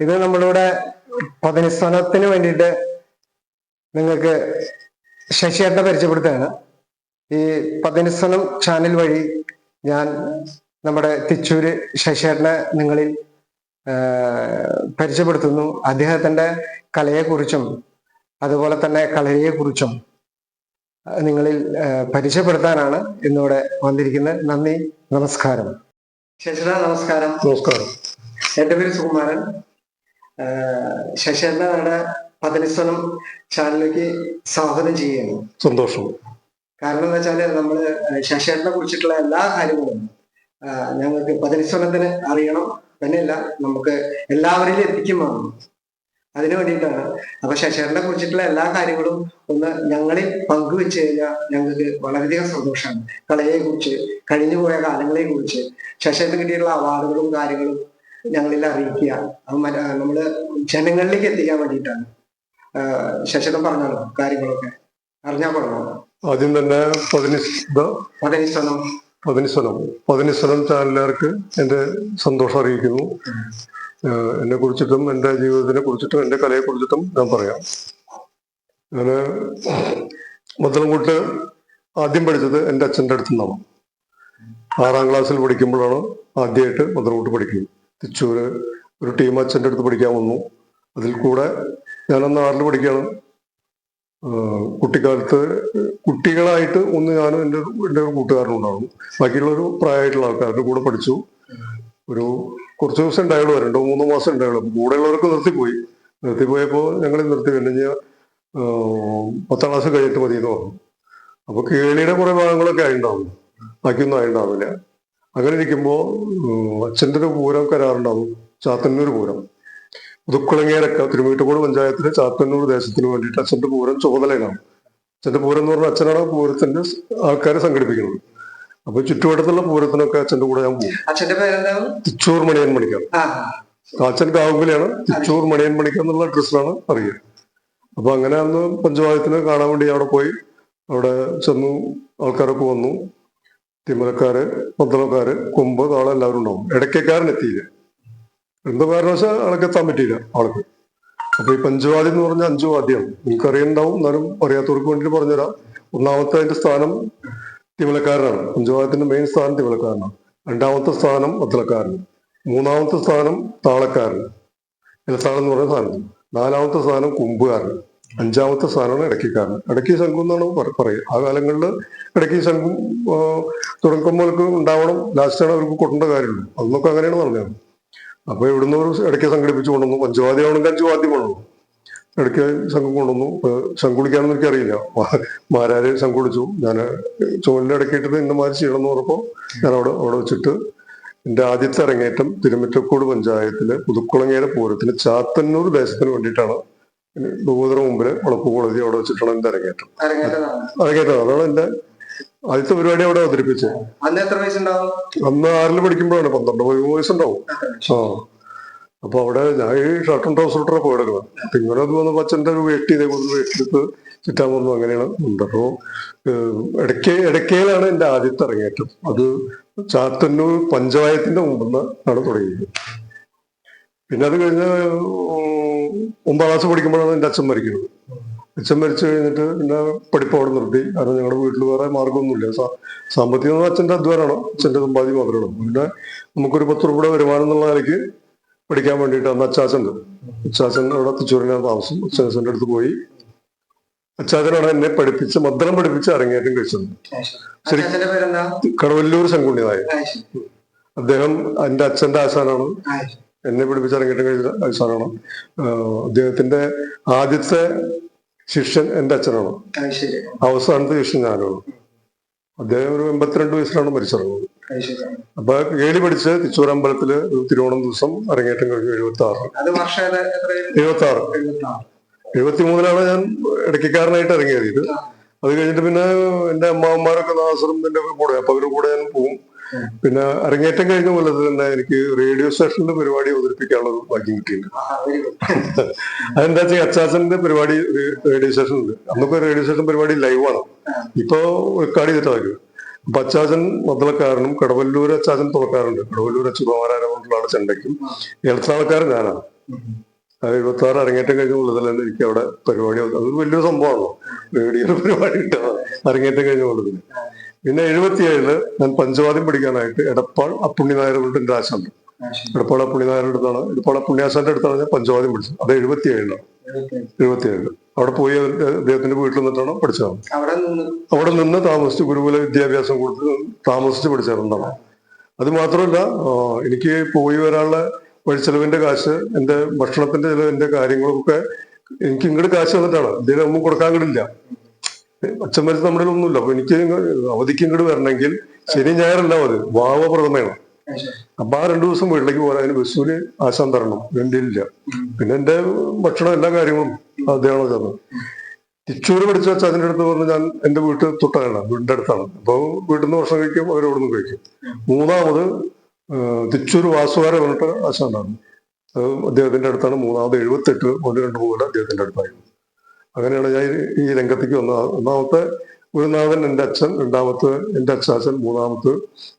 ഇത് നമ്മളിവിടെ പതിനിസ്ഥാനത്തിന് വേണ്ടിയിട്ട് നിങ്ങൾക്ക് ശശിയേട്ടനെ പരിചയപ്പെടുത്തുകയാണ്. ഈ പതിനിസ്ഥാനം ചാനൽ വഴി ഞാൻ നമ്മുടെ തിച്ചൂര് ശശിയേട്ടനെ നിങ്ങളിൽ പരിചയപ്പെടുത്തുന്നു. അദ്ദേഹത്തിന്റെ കലയെക്കുറിച്ചും അതുപോലെ തന്നെ കളരിയെക്കുറിച്ചും നിങ്ങളിൽ പരിചയപ്പെടുത്താനാണ് ഇന്നിവിടെ വന്നിരിക്കുന്നത്. നന്ദി നമസ്കാരം. ശശിധ നമസ്കാരം. നമസ്കാരം. എന്റെ പേര് സുകുമാരൻ. ശശിധരനെ നമ്മുടെ പതിനിസ്വനം ചാനലിലേക്ക് സ്വാഗതം ചെയ്യുന്നു സന്തോഷം. കാരണം എന്താ വെച്ചാൽ നമ്മൾ ശശിധരനെ കുറിച്ചിട്ടുള്ള എല്ലാ കാര്യങ്ങളും ഞങ്ങൾക്ക് പതിനിസ്വനത്തിന് അറിയണം. തന്നെയല്ല നമുക്ക് എല്ലാവരിലും എത്തിക്കും വേണം. അതിനു വേണ്ടിയിട്ടാണ്. അപ്പൊ ശശിധരനെ കുറിച്ചിട്ടുള്ള എല്ലാ കാര്യങ്ങളും ഒന്ന് ഞങ്ങളിൽ പങ്കുവെച്ച് കഴിഞ്ഞാൽ ഞങ്ങൾക്ക് വളരെയധികം സന്തോഷമാണ്. കളയെ കുറിച്ച് കഴിഞ്ഞുപോയ കാലങ്ങളെ കുറിച്ച് ശശിധരന് കിട്ടിയിട്ടുള്ള അവാർഡുകളും കാര്യങ്ങളും ഞങ്ങളിൽ അറിയിക്കുക. നമ്മൾ ജനങ്ങളിലേക്ക് എത്തിക്കാൻ വേണ്ടിയിട്ടാണ്. ശശിധരൻ പറഞ്ഞാലോ കാര്യങ്ങളൊക്കെ. അറിഞ്ഞാൽ പറഞ്ഞോ? ആദ്യം തന്നെ പതിനിസ്വനം പതിനിസ്വനം പതിനിസ്വനം ചാനലുകാർക്ക് എന്റെ സന്തോഷം അറിയിക്കുന്നു. എന്നെ കുറിച്ചിട്ടും എന്റെ ജീവിതത്തിനെ കുറിച്ചിട്ടും എന്റെ കലയെ കുറിച്ചിട്ടും ഞാൻ പറയാം. ഞാൻ മുതലംകൂട്ട് ആദ്യം പഠിച്ചത് എന്റെ അച്ഛന്റെ അടുത്ത് നിന്നാണ് ആറാം ക്ലാസ്സിൽ പഠിക്കുമ്പോഴാണ് ആദ്യമായിട്ട് മുതലംകൂട്ട് പഠിക്കുന്നത്. തിച്ചൂര് ഒരു ടീം അച്ഛന്റെ അടുത്ത് പഠിക്കാൻ വന്നു. അതിൽ കൂടെ ഞാനന്ന് ആറിൽ പഠിക്കുകയാണ്. കുട്ടിക്കാലത്ത് കുട്ടികളായിട്ട് ഒന്ന് ഞാനും എന്റെ എന്റെ കൂട്ടുകാരനും ഉണ്ടാവും ബാക്കിയുള്ളൊരു പ്രായമായിട്ടുള്ള ആൾക്കാരുടെ കൂടെ പഠിച്ചു. ഒരു കുറച്ച് ദിവസം ഉണ്ടായുള്ളൂ രണ്ടോ മൂന്നോ മാസം ഉണ്ടായുള്ളൂ. അപ്പൊ കൂടെയുള്ളവർക്ക് നിർത്തിപ്പോയി. നിർത്തിപ്പോയപ്പോൾ ഞങ്ങൾ നിർത്തി. ആഹ് പത്താം ക്ലാസ് കഴിഞ്ഞിട്ട് മതി എന്ന് പറഞ്ഞു. അപ്പൊ കേളിയുടെ കുറെ ഭാഗങ്ങളൊക്കെ ആയിണ്ടാവും ബാക്കിയൊന്നും ആയിട്ടുണ്ടാവില്ല. അങ്ങനെ ഇരിക്കുമ്പോൾ അച്ഛന്റെ ഒരു പൂരം കരാറുണ്ടാവും. ചാത്തന്നൂർ പൂരം. പുതുക്കുളങ്ങേരൊക്കെ തിരുമീട്ടുകോട് പഞ്ചായത്തിലെ ചാത്തന്നൂർ ദേശത്തിന് വേണ്ടിയിട്ട് അച്ഛന്റെ പൂരം ചുമതലയിലാണ്. അച്ഛന്റെ പൂരം എന്ന് പറഞ്ഞാൽ അച്ഛനാണ് പൂരത്തിന്റെ ആൾക്കാരെ സംഘടിപ്പിക്കുന്നത്. അപ്പൊ ചുറ്റുവട്ടത്തുള്ള പൂരത്തിനൊക്കെ അച്ഛന്റെ കൂടെ ഞാൻ പോകും. അച്ഛന്റെ തിച്ചൂർ മണിയൻ മണിക്ക. ആ. അച്ഛൻ കാവുമ്പലിയാണ് തിച്ചൂർ മണിയൻ മണിക്ക എന്നുള്ള അഡ്രസ്സിലാണ് അറിയുക. അപ്പൊ അങ്ങനെ അന്ന് പഞ്ചായത്തിനെ കാണാൻ വേണ്ടി അവിടെ പോയി. അവിടെ ചെന്നു ആൾക്കാരൊക്കെ വന്നു. തിമലക്കാര് പന്തളക്കാര് കുമ്പ് കാള എല്ലാവരും ഉണ്ടാവും. ഇടയ്ക്കക്കാരൻ എത്തിയില്ല എന്തോ കാരണവശാൽ ആൾക്ക് എത്താൻ പറ്റിയില്ല ആൾക്ക്. അപ്പൊ ഈ പഞ്ചവാദി എന്ന് പറഞ്ഞ അഞ്ചു വാദ്യം നിങ്ങൾക്ക് അറിയണ്ടാവും എന്നാലും അറിയാത്തവർക്ക് വേണ്ടിയിട്ട് പറഞ്ഞുതരാം. ഒന്നാമത്തെ അതിന്റെ സ്ഥാനം തിമലക്കാരനാണ് പഞ്ചവാദത്തിന്റെ മെയിൻ സ്ഥാനം തിമലക്കാരനാണ് രണ്ടാമത്തെ സ്ഥാനം മത്തലക്കാരൻ മൂന്നാമത്തെ സ്ഥാനം താളക്കാരൻ ഇലസ്ഥാനം എന്ന് പറഞ്ഞ സ്ഥാനം നാലാമത്തെ സ്ഥാനം കുമ്പുകാരൻ അഞ്ചാമത്തെ സ്ഥാനമാണ് ഇടക്കിക്കാരൻ ഇടക്കി ശംഖു എന്നാണ് പറ- പറയുക. ആ കാലങ്ങളിൽ ഇടക്കി സംഘം തുടങ്ങുമ്പോൾ ഉണ്ടാവണം ലാസ്റ്റാണ് അവർക്ക് കൊട്ടേണ്ട കാര്യമുള്ളൂ. അന്നൊക്കെ അങ്ങനെയാണ് പറഞ്ഞത്. അപ്പൊ ഇവിടുന്ന് ഒരു ഇടയ്ക്ക് സംഘടിപ്പിച്ചു കൊണ്ടുവന്നു. പഞ്ചവാദ്യമാണെങ്കിൽ അഞ്ചു വാദ്യം കൊണ്ടുവന്നു ഇടയ്ക്ക് സംഘം കൊണ്ടുവന്നു. ഇപ്പൊ ശംഖ് അറിയില്ല മാരാരെ ശംഖ് ഞാൻ ചുമലിന്റെ ഇടയ്ക്ക് ഇട്ടിട്ട് ഇന്ന മാതിരി ചെയ്യണം എന്ന് പറഞ്ഞപ്പോൾ ഞാൻ അവിടെ അവിടെ വെച്ചിട്ട് എന്റെ ആദ്യത്തെ അരങ്ങേറ്റം തിരുമറ്റക്കോട് പഞ്ചായത്തിലെ പുതുക്കുളങ്ങേര പൂരത്തിന് ചാത്തന്നൂർ ദേശത്തിന് വേണ്ടിയിട്ടാണ് ബഹുദൂര മുമ്പിൽ വളപ്പ് കോളേജ് അവിടെ വെച്ചിട്ടാണ് എന്റെ അരങ്ങേറ്റം. അരങ്ങേറ്റം. അതാണ് എന്റെ ആദ്യത്തെ പരിപാടി അവിടെ അവതരിപ്പിച്ചത്. അന്ന് എത്ര വയസ്സുണ്ടാവും? അന്ന് ആറിൽ പഠിക്കുമ്പോഴാണ് പന്ത്രണ്ട് പതിമൂന്ന് വയസ്സുണ്ടാവും. ആ. അപ്പൊ അവിടെ ഞാൻ ഈ ഷർട്ടും ട്രൗസർ ഇട്ടാ പോയെടുക്കുന്നത് അപ്പൊ ഇങ്ങനെ അത് വന്നപ്പോ അച്ഛന്റെ ഒരു വേട്ടി ഇതേ കൊണ്ട് വെട്ടിയെടുത്ത് ചുറ്റാൻ വന്നു. അങ്ങനെയാണ്. ഉണ്ട്. അപ്പോ ഇടയ്ക്ക് ഇടയ്ക്കയിലാണ് എന്റെ ആദ്യത്തെ അരങ്ങേറ്റം. അത് ചാത്തന്നൂർ പഞ്ചായത്തിന്റെ മുമ്പിൽ ആണ് തുടങ്ങിയത്. പിന്നെ അത് കഴിഞ്ഞ് ഒമ്പതാം ക്ലാസ് പഠിക്കുമ്പോഴാണ് എന്റെ അച്ഛൻ മരിക്കുന്നത്. അച്ഛൻ മരിച്ചു കഴിഞ്ഞിട്ട് പിന്നെ പഠിപ്പ് അവിടെ നിർത്തി. കാരണം ഞങ്ങളുടെ വീട്ടിൽ വേറെ മാർഗമൊന്നുമില്ല സാമ്പത്തികം അച്ഛന്റെ അച്ഛന്റെ അധ്വാനമാണ്. അച്ഛന്റെ സമ്പാദ്യം മാത്രമാണ് പിന്നെ നമുക്കൊരു പത്ത് രൂപയുടെ വരുമാനം എന്നുള്ള നിലയ്ക്ക് പഠിക്കാൻ വേണ്ടിയിട്ട് അന്ന് അച്ചാച്ചൻ അച്ചാച്ചൻ അവിടെ തൃശ്ശൂരിനാണ് താമസം. അച്ഛന്റെ അടുത്ത് പോയി. അച്ചാച്ചനാണ് എന്നെ പഠിപ്പിച്ച് മദ്രം പഠിപ്പിച്ച് അരങ്ങേറ്റം കഴിച്ചത്. ശരി. കടവല്ലൂർ ശങ്കുണ്ണി നായർ ആ, ശരി. അദ്ദേഹം എന്റെ അച്ഛന്റെ ആശാനാണ്. എന്നെ പഠിപ്പിച്ച് അരങ്ങേറ്റം കഴിഞ്ഞ സാറാണ്. അദ്ദേഹത്തിന്റെ ആദ്യത്തെ ശിഷ്യൻ എന്റെ അച്ഛനാണ്. അവസാനത്തെ ശിഷ്യൻ ഞാനാണ്. അദ്ദേഹം ഒരു എൺപത്തിരണ്ട് വയസ്സിലാണ് മരിച്ചിറങ്ങുന്നത്. അപ്പൊ കേളി പഠിച്ച് തിച്ചൂർ അമ്പലത്തിൽ തിരുവോണം ദിവസം അരങ്ങേറ്റം കഴിഞ്ഞു. എഴുപത്തി ആറ്? എഴുപത്തി ആറ്. എഴുപത്തി മൂന്നിലാണ് ഞാൻ ഇടയ്ക്കാരനായിട്ട് ഇറങ്ങിയത്. അത് കഴിഞ്ഞിട്ട് പിന്നെ എന്റെ അമ്മാവന്മാരൊക്കെ നാസറും എന്റെ കൂടെ. അപ്പൊ അവരുടെ കൂടെ ഞാൻ പോകും പിന്നെ അരങ്ങേറ്റം കഴിഞ്ഞ പോലെ തന്നെ എനിക്ക് റേഡിയോ സ്റ്റേഷനിലെ പരിപാടി അവതരിപ്പിക്കാനുള്ള ഭാഗ്യം കിട്ടിയിട്ടുണ്ട്. അതെന്താ വെച്ചാൽ അച്ചാച്ചന്റെ പരിപാടി റേഡിയോ സ്റ്റേഷൻ ഉണ്ട് അന്നൊക്കെ റേഡിയോ സ്റ്റേഷൻ പരിപാടി ലൈവാണ്. ഇപ്പൊ റെക്കോർഡ് ചെയ്തിട്ടാണ് അപ്പൊ അച്ചാച്ചൻ മദ്ദളക്കാരനും കടവല്ലൂർ അച്ചാച്ചൻ തുറക്കാറുണ്ട്. കടവല്ലൂർ അച്ചുകുമാരാരമുള്ള ചെണ്ടയ്ക്കും. എളുത്താൾക്കാരൻ ഞാനാണ്. എഴുപത്തി ആറ് അരങ്ങേറ്റം കഴിഞ്ഞ തന്നെ എനിക്ക് അവിടെ പരിപാടി. അതൊരു വലിയൊരു സംഭവമാണല്ലോ റേഡിയോ പരിപാടി ഇട്ടത് അരങ്ങേറ്റം കഴിഞ്ഞ ഉള്ളതിൽ പിന്നെ എഴുപത്തിയേഴിൽ ഞാൻ പഞ്ചവാദ്യം പഠിക്കാനായിട്ട് എടപ്പാൾ അപ്പുണ്ണി നായർ കൊണ്ട് എന്റെ ആശാണ്ട് എടപ്പാൾ അപ്പുണ്ണി നായരുടെ അടുത്താണ് എടപ്പാൾ അപ്പുണ്ണിയാശാന്റെ അടുത്താണ് ഞാൻ പഞ്ചവാദ്യം പഠിച്ചത്. അത് എഴുപത്തിയേഴിലാണ്. എഴുപത്തിയേഴിൽ. അവിടെ പോയി അദ്ദേഹത്തിന്റെ വീട്ടിൽ നിന്നിട്ടാണ് പഠിച്ചത്. അവിടെ നിന്ന് താമസിച്ച് ഗുരുകുല വിദ്യാഭ്യാസം കൊടുത്ത് താമസിച്ച് പഠിച്ചിട്ടുണ്ടാണ് അത് മാത്രമല്ല എനിക്ക് പോയി വരാനുള്ള വഴിച്ചെലവിന്റെ കാശ് എന്റെ ഭക്ഷണത്തിന്റെ ചിലവിന്റെ കാര്യങ്ങളൊക്കെ എനിക്ക് ഇങ്ങോട്ട് കാശ് വന്നിട്ടാണ് ഇതിനൊന്നും കൊടുക്കാൻ കിടില്ല അച്ഛൻ മരിച്ച നമ്മുടെ ഒന്നുമില്ല അപ്പൊ എനിക്ക് അവധിക്ക് ഇങ്ങോട്ട് വരണമെങ്കിൽ ശനി ഞായറല്ല മതി. വാവ പ്രഥമയാണ്. അപ്പൊ ആ രണ്ടു ദിവസം വീട്ടിലേക്ക് പോകാൻ അതിന് ബസ്സൂര് ആശാൻ തരണം. വേണ്ടിയില്ല പിന്നെ എന്റെ ഭക്ഷണം എല്ലാ കാര്യങ്ങളും അദ്ദേഹമാണ് തന്നത്. തിച്ചൂര് പഠിച്ച വെച്ചാൽ അതിന്റെ അടുത്ത് പറഞ്ഞ് ഞാൻ എന്റെ വീട്ടിൽ തൊട്ടാണ് വീടിന്റെ അടുത്താണ്. അപ്പൊ വീട്ടിൽ നിന്ന് ഭക്ഷണം കഴിക്കും അവരവിടെ നിന്ന് കഴിക്കും. മൂന്നാമത് തിച്ചൂർ വാസുവാര പറഞ്ഞിട്ട് ആശാനാണ് അത് അദ്ദേഹത്തിന്റെ അടുത്താണ്. മൂന്നാമത് എഴുപത്തെട്ട് ഒന്ന് രണ്ട് മൂന്ന് അദ്ദേഹത്തിന്റെ അടുത്തായിരുന്നു. അങ്ങനെയാണ് ഞാൻ ഈ- രംഗത്തേക്ക് വന്നത്. ഒന്നാമത്തെ ഗുരുനാഥൻ എന്റെ അച്ഛൻ രണ്ടാമത്തെ എന്റെ മൂന്നാമത്തെ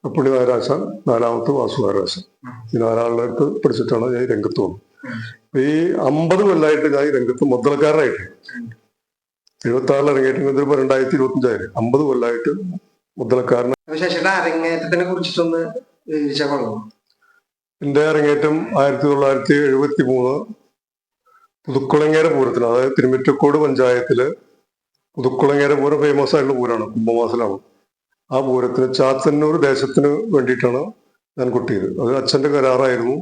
അപ്പുണ്ണി നാലാമത്ത് നാലാമത്തെ വാസുനായരാശാൻ ഈ നാലാളുടെ അടുത്ത് പഠിച്ചിട്ടാണ് ഞാൻ ഈ രംഗത്ത് വന്നത്. ഈ അമ്പത് കൊല്ലായിട്ട് ഞാൻ ഈ രംഗത്ത് മുദ്രക്കാരനായിട്ട്. എഴുപത്തി ആറിൽ ഇറങ്ങിയിട്ട് ഇപ്പൊ രണ്ടായിരത്തി ഇരുപത്തി അഞ്ചായിരം അമ്പത് കൊല്ലമായിട്ട് മുദ്രക്കാരൻ അരങ്ങേറ്റത്തിനെ കുറിച്ചിട്ടൊന്ന് എന്റെ അരങ്ങേറ്റം ആയിരത്തി തൊള്ളായിരത്തി എഴുപത്തി മൂന്ന് പുതുക്കുളങ്ങേര പൂരത്തിന് അതായത് തിരുമിറ്റക്കോട് പഞ്ചായത്തിൽ പുതുക്കുളങ്ങേര പൂരം ഫേമസ് ആയിട്ടുള്ള പൂരമാണ് കുംഭമാസലാണ് ആ പൂരത്തിന് ചാത്തന്നൂർ ദേശത്തിന് വേണ്ടിയിട്ടാണ് ഞാൻ കൊട്ടിയത്. അത് അച്ഛന്റെ കരാറായിരുന്നു.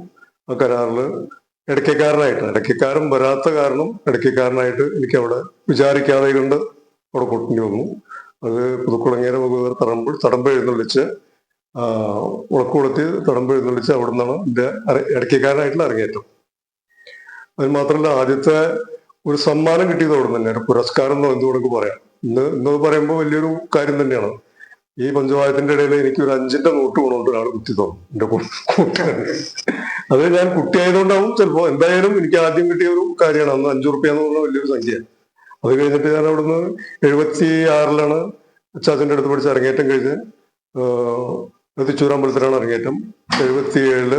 ആ കരാറിൽ ഇടയ്ക്കക്കാരനായിട്ട് ഇടയ്ക്കക്കാരൻ വരാത്ത കാരണം ഇടയ്ക്കക്കാരനായിട്ട് എനിക്ക് അവിടെ വിചാരിക്കാതെ കൊണ്ട് അവിടെ കൊട്ടേണ്ടി വന്നു അത് പുതുക്കുളങ്ങേര വകുപ്പ് തടമ്പ് തടമ്പ് എഴുന്നള്ളിച്ച് ഉളക്കുളത്തി തടമ്പ് എഴുന്നള്ളിച്ച് അവിടെ നിന്നാണ് എന്റെ ഇടയ്ക്കാരനായിട്ടുള്ള അരങ്ങേറ്റം. അത് മാത്രമല്ല ആദ്യത്തെ ഒരു സമ്മാനം കിട്ടിയത് അവിടെ ഒരു പുരസ്കാരം എന്ന് എന്തുകൊണ്ട് പറയാം. ഇന്ന് ഇന്നത് പറയുമ്പോൾ വലിയൊരു കാര്യം തന്നെയാണ്. ഈ പഞ്ചവായത്തിന്റെ ഇടയിൽ എനിക്ക് ഒരു അഞ്ചിന്റെ നോട്ട് കൊണ്ടുകൊണ്ട് ഒരാൾ കുത്തി തന്നു. എന്റെ കൂട്ടുകാരൻ. അത് ഞാൻ കുട്ടിയായതുകൊണ്ടാവും ചിലപ്പോ. എന്തായാലും എനിക്ക് ആദ്യം കിട്ടിയ ഒരു കാര്യമാണ്. അന്ന് അഞ്ചു റുപ്യ എന്ന് പറഞ്ഞ വലിയൊരു സംഖ്യ. അത് കഴിഞ്ഞിട്ട് ഞാൻ അവിടുന്ന് എഴുപത്തി ആറിലാണ് അച്ചാച്ചന്റെ അടുത്ത് പഠിച്ച് അരങ്ങേറ്റം കഴിഞ്ഞ് തിച്ചൂരമ്പലത്തിലാണ് അരങ്ങേറ്റം. എഴുപത്തി ഏഴിൽ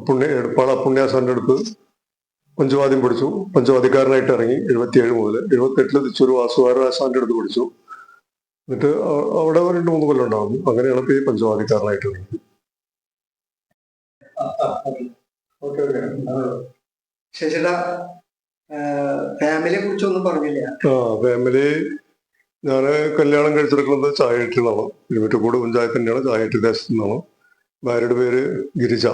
പുണ്യ എടപ്പാള പുണ്യാസാന്റെ അടുത്ത് പഞ്ചവാദ്യം പഠിച്ചു. പഞ്ചവാദ്യക്കാരനായിട്ട് ഇറങ്ങി എഴുപത്തിയേഴ് മുതൽ എഴുപത്തെട്ടിൽ തിച്ചൂർ വാസുവാരാസാന്റെ അടുത്ത് പഠിച്ചു. എന്നിട്ട് അവിടെ രണ്ട് മൂന്ന് കൊല്ലം ഉണ്ടാകുന്നു. അങ്ങനെയാണ് ഇപ്പൊ ഈ പഞ്ചവാദ്യക്കാരനായിട്ട് ഇറങ്ങി ശശിയുടെ ഫാമിലിയെ കുറിച്ചൊന്നും പറഞ്ഞില്ല. ആ ഫാമിലി ഞാൻ കല്യാണം കഴിച്ചെടുക്കുന്നത് ചായട്ടിൽ നിന്നാണ് ഇരുപറ്റിക്കോട് പഞ്ചായത്തിന്റെയാണ് ചായട്ടി ദേശത്ത് നിന്നാണ് ഭാര്യയുടെ പേര് ഗിരിജ.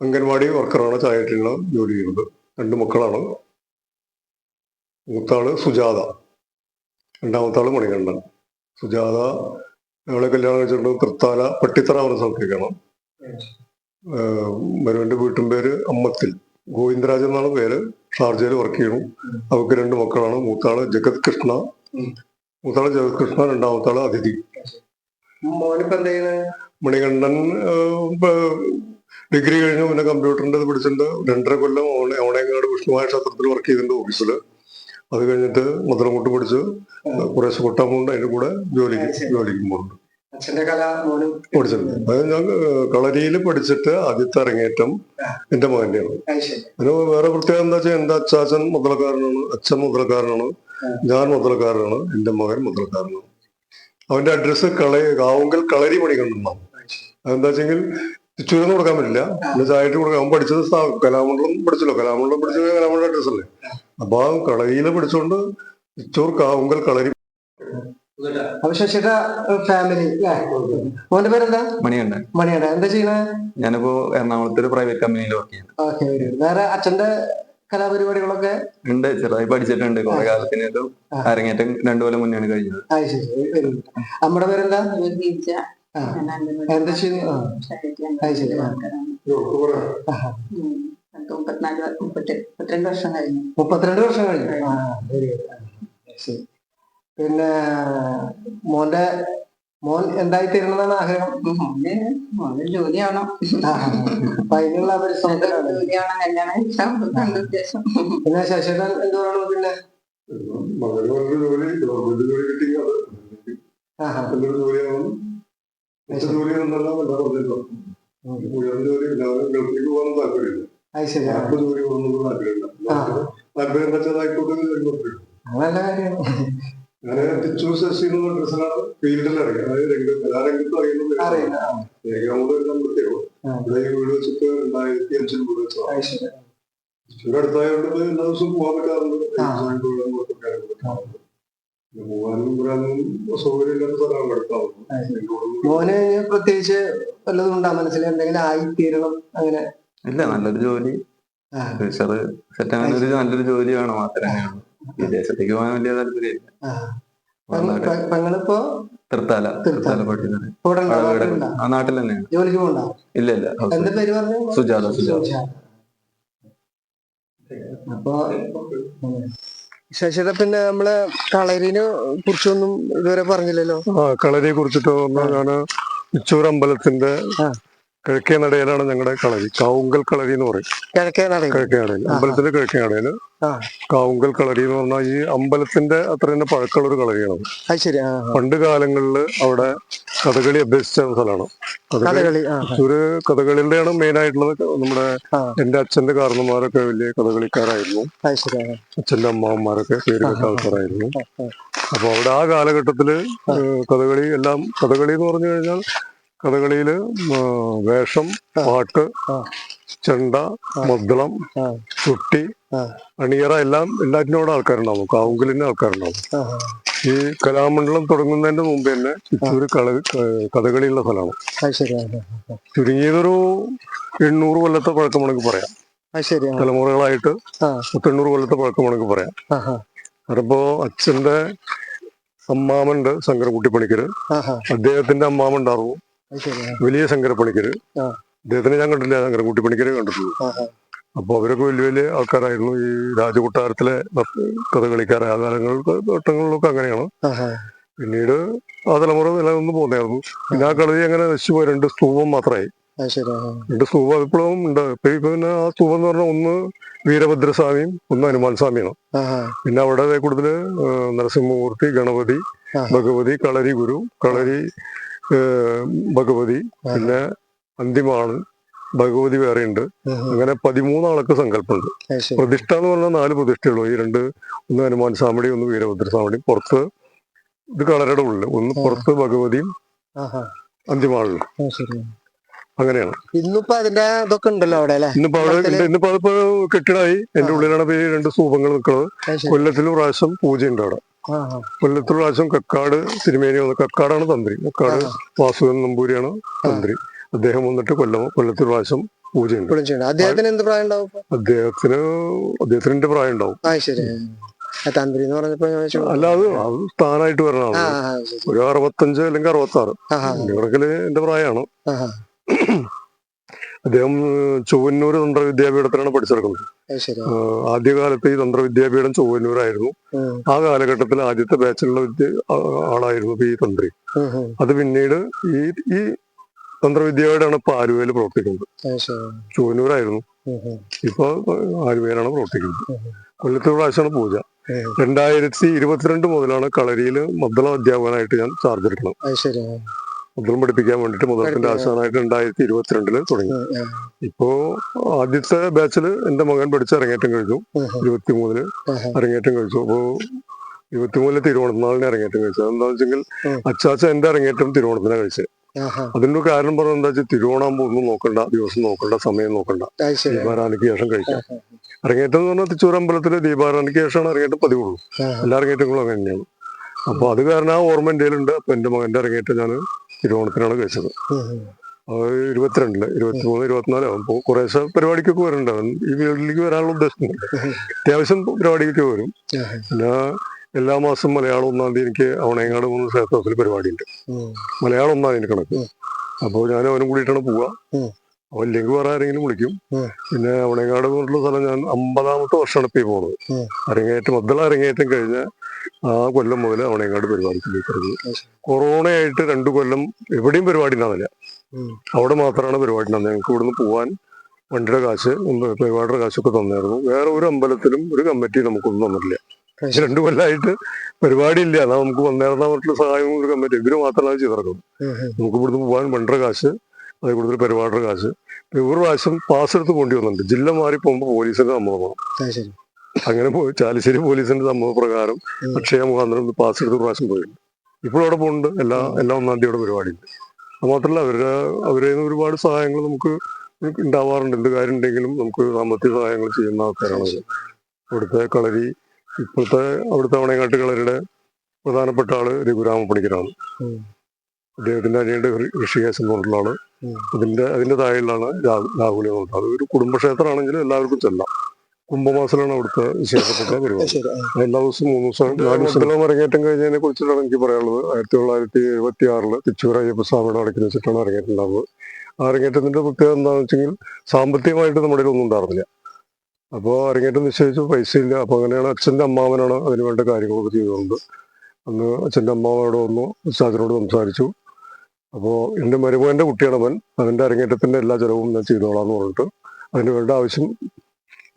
അംഗൻവാടി വർക്കറാണ് ചായട്ടിലുള്ള ജോലി ചെയ്യുന്നത്. രണ്ട് മക്കളാണ്. മൂത്താൾ സുജാത. രണ്ടാമത്താൾ മണികണ്ഠൻ. സുജാത ഞങ്ങളെ കല്യാണം കഴിച്ചിട്ടുണ്ട് തൃത്താല പട്ടിത്തറ പറഞ്ഞ സ്ഥലത്തേക്കാണ്. ആഹ് മരുവന്റെ വീട്ടും പേര് അമ്മത്തിൽ. ഗോവിന്ദരാജ് എന്നാണ് പേര്. ഷാർജയിൽ വർക്ക് ചെയ്യുന്നു. അവർക്ക് രണ്ട് മക്കളാണ്. മൂത്താൾ ജഗത് കൃഷ്ണ. മൂത്താൾ ജഗത് കൃഷ്ണ രണ്ടാമത്താൾ അതിഥി. മണികണ്ഠൻ ഡിഗ്രി കഴിഞ്ഞ് പിന്നെ കമ്പ്യൂട്ടറിന്റെ പിടിച്ചിട്ടുണ്ട് പഠിച്ചിട്ടുണ്ട്. രണ്ടര കൊല്ലം ഓണ- ഓണയങ്ങാട് വിഷ്ണുമായ ക്ഷേത്രത്തിൽ വർക്ക് ചെയ്തിട്ടുണ്ട് ഓഫീസിൽ അത് കഴിഞ്ഞിട്ട് മധുരംകൊട്ട് പഠിച്ച് കുറേശ്ശെ കൊട്ടാമുണ്ട് അതിന്റെ കൂടെ ജോലിക്ക് ജോലിക്ക് പോകുന്നുണ്ട്. പഠിച്ചിട്ടുണ്ട്. അത് ഞാൻ കളരിയിൽ പഠിച്ചിട്ട് ആദ്യത്തെ അരങ്ങേറ്റം എന്റെ മകന്റെയാണ് അതിന് വേറെ പ്രത്യേകത എന്താ വെച്ചാൽ എന്റെ അച്ചാച്ചൻ മുതലക്കാരനാണ്. അച്ഛൻ മുതലക്കാരനാണ്. ഞാൻ മുതലക്കാരനാണ്. എന്റെ മകൻ മുതലക്കാരനാണ്. അവന്റെ അഡ്രസ്സ് കളയ കാവുങ്കൽ കളരി മണികണ്ഠനാണ് അതെന്താ വെച്ചെങ്കിൽ തിച്ചൂരൊന്നും കൊടുക്കാൻ പറ്റില്ല. പിന്നെ ചായട്ട് കൊടുക്കാൻ അവൻ പഠിച്ചത് കലാമണ്ഡലം പഠിച്ചല്ലോ. കലാമണ്ഡലം പഠിച്ചത് കലാമണ്ഡലം അഡ്രസ് അല്ലേ? അപ്പൊ ആ കളരിയിൽ പഠിച്ചോണ്ട് ഇച്ചൂർ കാവുങ്കൽ കളരി ശശിയുടെ ഫാമിലി മോന്റെ പേരെന്താ? മണിയുണ്ട് എന്താ ചെയ്യണേ? ഞാനിപ്പോ എറണാകുളത്ത് ഒരു പ്രൈവറ്റ് കമ്പനിയിൽ വർക്ക് ചെയ്യുന്നു. ഓക്കെ വേറെ അച്ഛന്റെ കലാപരിപാടികളൊക്കെ? ഉണ്ട്. ചെറുതായി പഠിച്ചിട്ടുണ്ട്. കുറെ കാലത്തിന് അരങ്ങേറ്റം രണ്ടു കൊല്ലം മുന്നെയാണ് കഴിഞ്ഞത്. അമ്മയുടെ പേരെന്താ? എന്താ മുപ്പത്തിരണ്ട് വർഷം കഴിഞ്ഞു. ശരി. പിന്നെ മോന്റെ മോൻ എന്തായി തീരണമെന്നാണ് ആഗ്രഹം മോന് ജോലിയാണോ അപ്പൊ അതിനുള്ള പരിശ്രമത്തിലാണ്. ജോലിയാവണം കല്യാണം ഉദ്ദേശം. പിന്നെ ശശിധരൻ എന്ത് പറയണു പിന്നെ? മകന് ജോലി ഗവൺമെന്റ് ജോലി കിട്ടി അത്. ആഹാ. ജോലി എന്നല്ല വല്ല പറഞ്ഞിട്ടോ ഉയർന്ന ജോലി ഇല്ല അവന് ഗൾഫിലേക്ക് പോകാൻ താല്പര്യമില്ല. അത് ശരി. ആ. നാട്ടിലെ ജോലി പോകുന്നത് താല്പര്യമില്ല. ആ. താല്പര്യം വെച്ചതായിക്കോട്ടെ എന്ന് കുഴപ്പമില്ല. നല്ല കാര്യമാണ് ഞാൻ തിച്ചൂർ ശശി എന്നുള്ള ഡ്രസ്സിനാണ് ഫീൽഡിൽ അതായത് രംഗ കലാരംഗത്ത് അറിയുന്നത്. ഏകാമൂട്. ഇവിടെ ഈ വീട് വെച്ചിട്ട് രണ്ടായിരത്തി അഞ്ചിൽ വീട് വെച്ചതാണ് അത് ശരി. തൃശ്ശൂർ അടുത്തായതുകൊണ്ട് എല്ലാ ദിവസവും പോകാൻ പറ്റാറുണ്ട്. പോകാനും സ്ഥലമാണ് മോനെ പ്രത്യേകിച്ച് വല്ലതും ഉണ്ടാ? മനസ്സിൽ എന്തെങ്കിലും ആയി തീരണം അങ്ങനെ? ഇല്ല നല്ലൊരു ജോലി. ഫ്യൂച്ചർ സെറ്റ് ആകാൻ ഒരു നല്ലൊരു ജോലി വേണം മാത്രമേ. വിദേശത്തേക്ക് പോകാൻ വലിയ താല്പര്യമില്ല ഞങ്ങളിപ്പോ തൃത്താല. തൃത്താല. നാട്ടിലുണ്ടോ? ആ നാട്ടിൽ തന്നെയാണ്. ജോലിക്ക് പോകണ്ട ഇല്ല ഇല്ല. എന്റെ പേര് പറഞ്ഞു? സുജാത സുജാത. അപ്പൊ ശശിയുടെ പിന്നെ നമ്മളെ കളരിനെ കുറിച്ചൊന്നും ഇതുവരെ പറഞ്ഞില്ലല്ലോ? ആ കളരിയെ കുറിച്ചിട്ട് ഞാൻ ഇച്ചൂർ അമ്പലത്തിന്റെ കിഴക്കേ നടയിലാണ് ഞങ്ങളുടെ കളരി. കാവുങ്കൽ കളരി എന്ന് പറയും. കിഴക്കേ നടയിൽ. കിഴക്കേ നടയിൽ. അമ്പലത്തിന്റെ കിഴക്കേ നടയിൽ കാവുങ്കൽ കളരി എന്ന് പറഞ്ഞാൽ ഈ അമ്പലത്തിന്റെ അത്ര തന്നെ പഴക്കമുള്ള ഒരു കളരിയാണ്. പണ്ട് കാലങ്ങളിൽ അവിടെ കഥകളി അഭ്യസിച്ച സ്ഥലമാണ്. കഥകളി ഒരു കഥകളിയുടെയാണ് മെയിൻ ആയിട്ടുള്ളത്. നമ്മുടെ. എന്റെ അച്ഛന്റെ കാരണന്മാരൊക്കെ വലിയ കഥകളിക്കാരായിരുന്നു. അച്ഛന്റെ അമ്മാവന്മാരൊക്കെ പേര് കേട്ട ആൾക്കാരായിരുന്നു. അപ്പൊ അവിടെ ആ കാലഘട്ടത്തിൽ കഥകളി എല്ലാം കഥകളി എന്ന് പറഞ്ഞു കഴിഞ്ഞാൽ കഥകളിയിൽ വേഷം പാട്ട്. ചെണ്ട മദ്ദളം. ചുട്ടി. അണിയറ എല്ലാം എല്ലാറ്റിനോട് ആൾക്കാരുണ്ടാവും കാവുങ്കലിന് ആൾക്കാരുണ്ടാവും ഈ കലാമണ്ഡലം തുടങ്ങുന്നതിന്റെ മുമ്പ് തന്നെ ഒരു കള കഥകളിയുള്ള സ്ഥലമാണ്. ചുരുങ്ങിയതൊരു എണ്ണൂറ് കൊല്ലത്തെ പഴക്കമാണെങ്കിൽ പറയാം. തലമുറകളായിട്ട് പത്തെണ്ണൂറ് കൊല്ലത്തെ പഴക്കമാണെങ്കിൽ പറയാം. അതിപ്പോ അച്ഛന്റെ പണിക്കര് ആ, ആ. അദ്ദേഹത്തിന്റെ അമ്മാമ ഉണ്ടായിരുന്നു അത് ശരി ആ. വലിയ ശങ്കരപ്പണിക്കര് ആ. അദ്ദേഹത്തിനെ ഞാൻ കണ്ടില്ല അങ്ങനെ പണിക്കരെ കണ്ടിട്ടുള്ളൂ. അപ്പൊ അവരൊക്കെ വലിയ വലിയ ആൾക്കാരായിരുന്നു ഈ രാജകൊട്ടാരത്തിലെ നർത്ത- കഥകളിക്കാരെ ആ കാലങ്ങളിൽ ഘട്ടങ്ങളിലൊക്കെ അങ്ങനെയാണ്. പിന്നീട് ആ തലമുറ നിലനിന്ന് പോന്നായിരുന്നു പിന്നെ ആ കളരി അങ്ങനെ നശിച്ചുപോയി രണ്ട് സ്തൂപം മാത്രമായി രണ്ട് സ്തൂപം ഇപ്പോഴും ഉണ്ട് പിന്നെ ആ സ്തൂപം എന്ന് പറഞ്ഞാൽ ഒന്ന് വീരഭദ്രസ്വാമിയും ഒന്ന് ഹനുമാൻ സ്വാമിയാണ്. പിന്നെ അവിടെ കൂടുതൽ നരസിംഹമൂർത്തി ഗണപതി. ഭഗവതി കളരി ഗുരു കളരി ഭഗവതി പിന്നെ അന്തിമാണ്. ഭഗവതി വേറെയുണ്ട്. അങ്ങനെ പതിമൂന്നാളൊക്കെ സങ്കല്പമുണ്ട്. പ്രതിഷ്ഠ എന്ന് പറഞ്ഞാൽ നാല് പ്രതിഷ്ഠയുള്ളൂ. ഈ രണ്ട് ഒന്ന് ഹനുമാൻ സ്വാമിയുടെയും ഒന്ന് വീരഭദ്ര സ്വാമിയുടെയും. പുറത്ത് ഇത് കളരുടെ ഉള്ളിൽ ഒന്ന് പുറത്ത് ഭഗവതിയും. അന്തിമാളിലും. അങ്ങനെയാണ്. ഇന്നിപ്പോ അതിന്റെ ഇതൊക്കെ ഉണ്ടല്ലോ അവിടെ ഇന്നിപ്പോ അവിടെ ഇന്നിപ്പോ അതിപ്പോ കെട്ടിടായി. എന്റെ. ഉള്ളിലാണ് ഈ രണ്ട് സ്തൂപങ്ങൾ നിൽക്കുന്നത് കൊല്ലത്തിലും പ്രാവശ്യം പൂജയുണ്ട് അവിടെ. കൊല്ലത്തിലും പ്രാവശ്യം കക്കാട് തിരുമേനി വന്ന് കക്കാടാണ് തന്ത്രി. കക്കാട്. വാസുദേവൻ നമ്പൂരിയാണ് തന്ത്രി. അദ്ദേഹം വന്നിട്ട് കൊല്ലം കൊല്ലത്തിൽ പ്രാവശ്യം പൂജയുണ്ട്. ഇപ്പോഴും അദ്ദേഹത്തിന് എന്ത് പ്രായം ഉണ്ടാവും? അദ്ദേഹത്തിന് അദ്ദേഹത്തിന്റെ പ്രായം ഉണ്ടാവും. തന്ത്രി എന്ന് പറഞ്ഞപ്പോ അല്ല അത് താനായിട്ട് വരണതാണ് ശരി. ഒരു അറുപത്തഞ്ച് അല്ലെങ്കിൽ അറുപത്തി ആറ് ഇവർക്കിൽ എന്റെ പ്രായമാണ്. അദ്ദേഹം ചൊവ്വന്നൂർ തന്ത്ര വിദ്യാപീഠത്തിലാണ് പഠിച്ചെടുക്കുന്നത് ആദ്യകാലത്ത് ഈ തന്ത്ര വിദ്യാപീഠം ചൊവ്വന്നൂരായിരുന്നു. ആ. കാലഘട്ടത്തിൽ ആദ്യത്തെ ബാച്ചിലുള്ള വിദ്യ ആളായിരുന്നു ഈ തന്ത്രി. അത് പിന്നീട് ഈ ഈ തന്ത്രവിദ്യയോടാണ് ഇപ്പൊ ആലുവയിൽ പ്രവർത്തിക്കുന്നത്. ചൂനൂരായിരുന്നു ഇപ്പൊ ആലുവയിലാണ് പ്രവർത്തിക്കുന്നത്. കൊല്ലത്തെ പ്രാവശ്യമാണ് പൂജ. രണ്ടായിരത്തി ഇരുപത്തിരണ്ട് മുതലാണ് കളരിയിൽ മദ്ദളം അധ്യാപകനായിട്ട് ഞാൻ ചാർജ് എടുക്കണം മദ്ദളം പഠിപ്പിക്കാൻ വേണ്ടിട്ട് മുതലത്തിന്റെ ആശാനായിട്ട് രണ്ടായിരത്തി ഇരുപത്തിരണ്ടിൽ തുടങ്ങി. ഇപ്പോ ആദ്യത്തെ ബാച്ചിൽ എന്റെ മകൻ പഠിച്ച് അരങ്ങേറ്റം കഴിച്ചു. ഇരുപത്തിമൂന്നിൽ. അരങ്ങേറ്റം കഴിച്ചു. അപ്പോ ഇരുപത്തിമൂന്നിൽ തിരുവോണത്തിനാളിനെ അരങ്ങേറ്റം കഴിച്ചത് എന്താ വെച്ചെങ്കിൽ. അച്ചാച്ച എന്റെ അരങ്ങേറ്റം തിരുവോണത്തിനാണ് കഴിച്ചത്. അതിന്റെ കാരണം പറഞ്ഞ എന്താ വെച്ചാൽ തിരുവോണാകുമ്പോ ഒന്നും നോക്കണ്ട ദിവസം നോക്കണ്ട സമയം നോക്കണ്ട. ദീപാരാധനയ്ക്ക് ശേഷം കഴിക്കാം. അരങ്ങേറ്റം എന്ന് പറഞ്ഞാൽ തിച്ചൂർ അമ്പലത്തിലെ ദീപാരാധനയ്ക്ക് ശേഷമാണ് അരങ്ങേറ്റം പതിവുള്ളൂ. എല്ലാ അരങ്ങേറ്റങ്ങളും അങ്ങനെ തന്നെയാണ്. അപ്പൊ അത് കാരണം ആ ഓർമ്മ ഉണ്ട് അപ്പൊ എന്റെ മകന്റെ അരങ്ങേറ്റം ഞാൻ തിരുവോണത്തിനാണ് കഴിച്ചത്. ഇരുപത്തിരണ്ടിൽ ഇരുപത്തിമൂന്ന് ഇരുപത്തിനാല് ആകുമ്പോൾ കുറേശ്ശെ പരിപാടിക്കൊക്കെ വരുന്നുണ്ടാവും ഈ വീട്ടിലേക്ക് വരാനുള്ള ഉദ്ദേശം അത്യാവശ്യം പരിപാടിക്കൊക്കെ വരും. പിന്നെ എല്ലാ മാസം മലയാളം ഒന്നാം തീയതി എനിക്ക് അവണയങ്ങാട് മൂന്ന് ക്ഷേത്ര ഹൗസിൽ പരിപാടി ഉണ്ട് ഉം, മലയാളം ഒന്നാം തീയതി കണക്ക്. അപ്പോൾ ഞാൻ അവനും കൂടിയിട്ടാണ് പോവുക. അവൻ ഇല്ലെങ്കിൽ വേറെ ആരെങ്കിലും വിളിക്കും. പിന്നെ അവണയങ്ങാട് എന്നുള്ള സ്ഥലം ഞാൻ അമ്പതാമത്തെ വർഷമാണ് ഇപ്പൊ ഈ പോകുന്നത്. അരങ്ങേറ്റം മദ്ദള അരങ്ങേറ്റം കഴിഞ്ഞ ആ കൊല്ലം മുതൽ അവണയങ്ങാട് പരിപാടിക്ക് പോയി അത് ശരി. കൊറോണയായിട്ട് രണ്ടു കൊല്ലം എവിടെയും പരിപാടി ഉണ്ടാവില്ല. അവിടെ മാത്രമാണ് പരിപാടി ഉണ്ടാകുന്നത് ഞങ്ങൾക്ക് ഇവിടുന്ന് പോവാൻ വണ്ടിയുടെ കാശ് പരിപാടിയുടെ കാശൊക്കെ തന്നായിരുന്നു വേറെ ഒരു അമ്പലത്തിലും ഒരു കമ്മിറ്റി നമുക്കൊന്നും തന്നിട്ടില്ല പക്ഷെ രണ്ടു കൊല്ലമായിട്ട് പരിപാടി ഇല്ല എന്നാ നമുക്ക് വന്നേർന്ന മറ്റുള്ള സഹായം കൊടുക്കാൻ പറ്റും. ഇവർ മാത്രമേ അത് ചെയ്തിറക്കും നമുക്ക് ഇവിടുന്ന് പോകാൻ വണ്ടര കാശ് അതേ കൂടുതൽ പരിപാടിയുടെ കാശ്. ഒരു പ്രാവശ്യം പാസ് എടുത്ത് വന്നിട്ടുണ്ട് ജില്ല മാറി പോകുമ്പോൾ പോലീസിന്റെ സമ്മതം വേണം. അത് ശരി. അങ്ങനെ പോയി. ചാലിശ്ശേരി പോലീസിന്റെ സമ്മത പ്രകാരം അക്ഷയ മുഖാന്തരം പാസ് എടുത്ത് പ്രാവശ്യം പോയിട്ടുണ്ട് ഇപ്പോഴും അവിടെ പോകുന്നുണ്ട്. എല്ലാ എല്ലാ ഒന്നാം തീയതിയുടെ പരിപാടിയുണ്ട്. അത് മാത്രമല്ല അവരുടെ അവരെ ഒരുപാട് സഹായങ്ങൾ നമുക്ക് ഉണ്ടാവാറുണ്ട്. എന്ത് കാര്യം ഉണ്ടെങ്കിലും നമുക്ക് സാമ്പത്തിക സഹായങ്ങൾ ചെയ്യുന്ന ആൾക്കാരാണ്. ഇവിടുത്തെ കളരി ഇപ്പോഴത്തെ അവിടുത്തെ കളരിയുടെ പ്രധാനപ്പെട്ട ആൾ രഘുരാമ പണിക്കരാണ്. അദ്ദേഹത്തിന്റെ അനിയുടെ ഋഷികേശൻ എന്ന് പറഞ്ഞിട്ടുള്ള ആൾ അതിന്റെ അതിന്റെ താഴെയുള്ളതാണ് രാഹുലി എന്ന് പറഞ്ഞത് ഒരു കുടുംബക്ഷേത്രമാണെങ്കിലും എല്ലാവർക്കും ചെല്ലാം. കുംഭമാസത്തിലാണ് അവിടുത്തെ വിശേഷപ്പെട്ട പരിപാടി. എല്ലാ ദിവസവും മൂന്ന് ദിവസം നാല് ദിവസം. അരങ്ങേറ്റം കഴിഞ്ഞതിനെ കുറിച്ചിട്ടാണ് എനിക്ക് പറയാനുള്ളത്. ആയിരത്തി തൊള്ളായിരത്തി എഴുപത്തി ആറിൽ തിച്ചൂർ അയ്യപ്പ സ്വാമിയുടെ അടക്കി വെച്ചിട്ടാണ് അരങ്ങേറ്റുണ്ടാവുന്നത് ആ അരങ്ങേറ്റത്തിന്റെ പ്രത്യേകത എന്താണെന്ന് വെച്ചെങ്കിൽ സാമ്പത്തികമായിട്ട് നമ്മുടെ ഒന്നും ഉണ്ടായിരുന്നില്ല. അപ്പോൾ അരങ്ങേറ്റം നിശ്ചയിച്ചു പൈസ ഇല്ല. അപ്പോൾ അങ്ങനെയാണ് അച്ഛന്റെ അമ്മാവനാണ് അതിന് വേണ്ട കാര്യങ്ങളൊക്കെ ചെയ്തുകൊണ്ട് അന്ന് അച്ഛന്റെ അമ്മാവനോട് വന്നു ഉസ്താദിനോട് സംസാരിച്ചു. അപ്പോൾ എന്റെ മരുമകന്റെ കുട്ടിയാണ് അവൻ. അവന്റെ അരങ്ങേറ്റത്തിന്റെ എല്ലാ ചിലവും ഞാൻ ചെയ്തോളാന്ന് പറഞ്ഞിട്ട് അതിന് വേണ്ട ആവശ്യം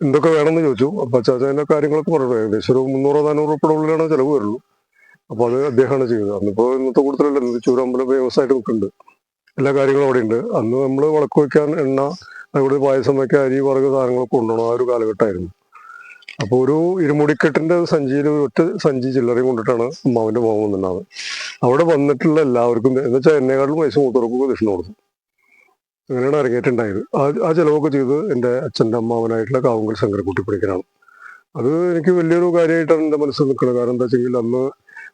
എന്തൊക്കെ വേണമെന്ന് ചോദിച്ചു. അപ്പോൾ അച്ചാച്ചന്റെ കാര്യങ്ങളൊക്കെ പറഞ്ഞു ഏകദേശം ഒരു മുന്നൂറോ നാനൂറ് ഉറുപ്പിയുടെ ഉള്ളിലാണ് ചിലവ് വരുള്ളൂ. അപ്പോൾ അത് അദ്ദേഹമാണ് ചെയ്തത്. അന്നിപ്പോൾ ഇന്നത്തെ കൂടുതലല്ല ചൂരമ്പലം ആയിട്ട് നിൽക്കുന്നുണ്ട്. എല്ലാ കാര്യങ്ങളും അവിടെ ഉണ്ട് അന്ന് നമ്മൾ വിളക്ക് വയ്ക്കാൻ എണ്ണ അതുകൂടി പായസം വയ്ക്കുക അരി വർഗ സാധനങ്ങളൊക്കെ കൊണ്ടുപോകണം ആ ഒരു കാലഘട്ടമായിരുന്നു. അപ്പോൾ ഒരു ഇരുമുടിക്കെട്ടിന്റെ സഞ്ചിയിൽ ഒറ്റ സഞ്ചി ചില്ലറയും കൊണ്ടിട്ടാണ് അമ്മാവിന്റെ മോൻ വന്നിട്ടുണ്ടാവുന്നത്. അവിടെ വന്നിട്ടുള്ള എല്ലാവർക്കും എന്ന് വെച്ചാൽ എന്നെക്കാളും പൈസ മൂത്തവർക്കൊക്കെ ദക്ഷിണ കൊടുത്തു. അങ്ങനെയാണ് അരങ്ങേറ്റുണ്ടായത് ആ ആ ചെലവൊക്കെ ചെയ്ത് എന്റെ അച്ഛന്റെ അമ്മാവനായിട്ടുള്ള കാവുങ്കൽ ശങ്കരക്കുട്ടി പഠിക്കലാണ് അത് എനിക്ക് വലിയൊരു കാര്യമായിട്ടാണ് എന്റെ മനസ്സിൽ നിൽക്കുന്നത്. കാരണം എന്താ വെച്ചെങ്കിൽ അന്ന്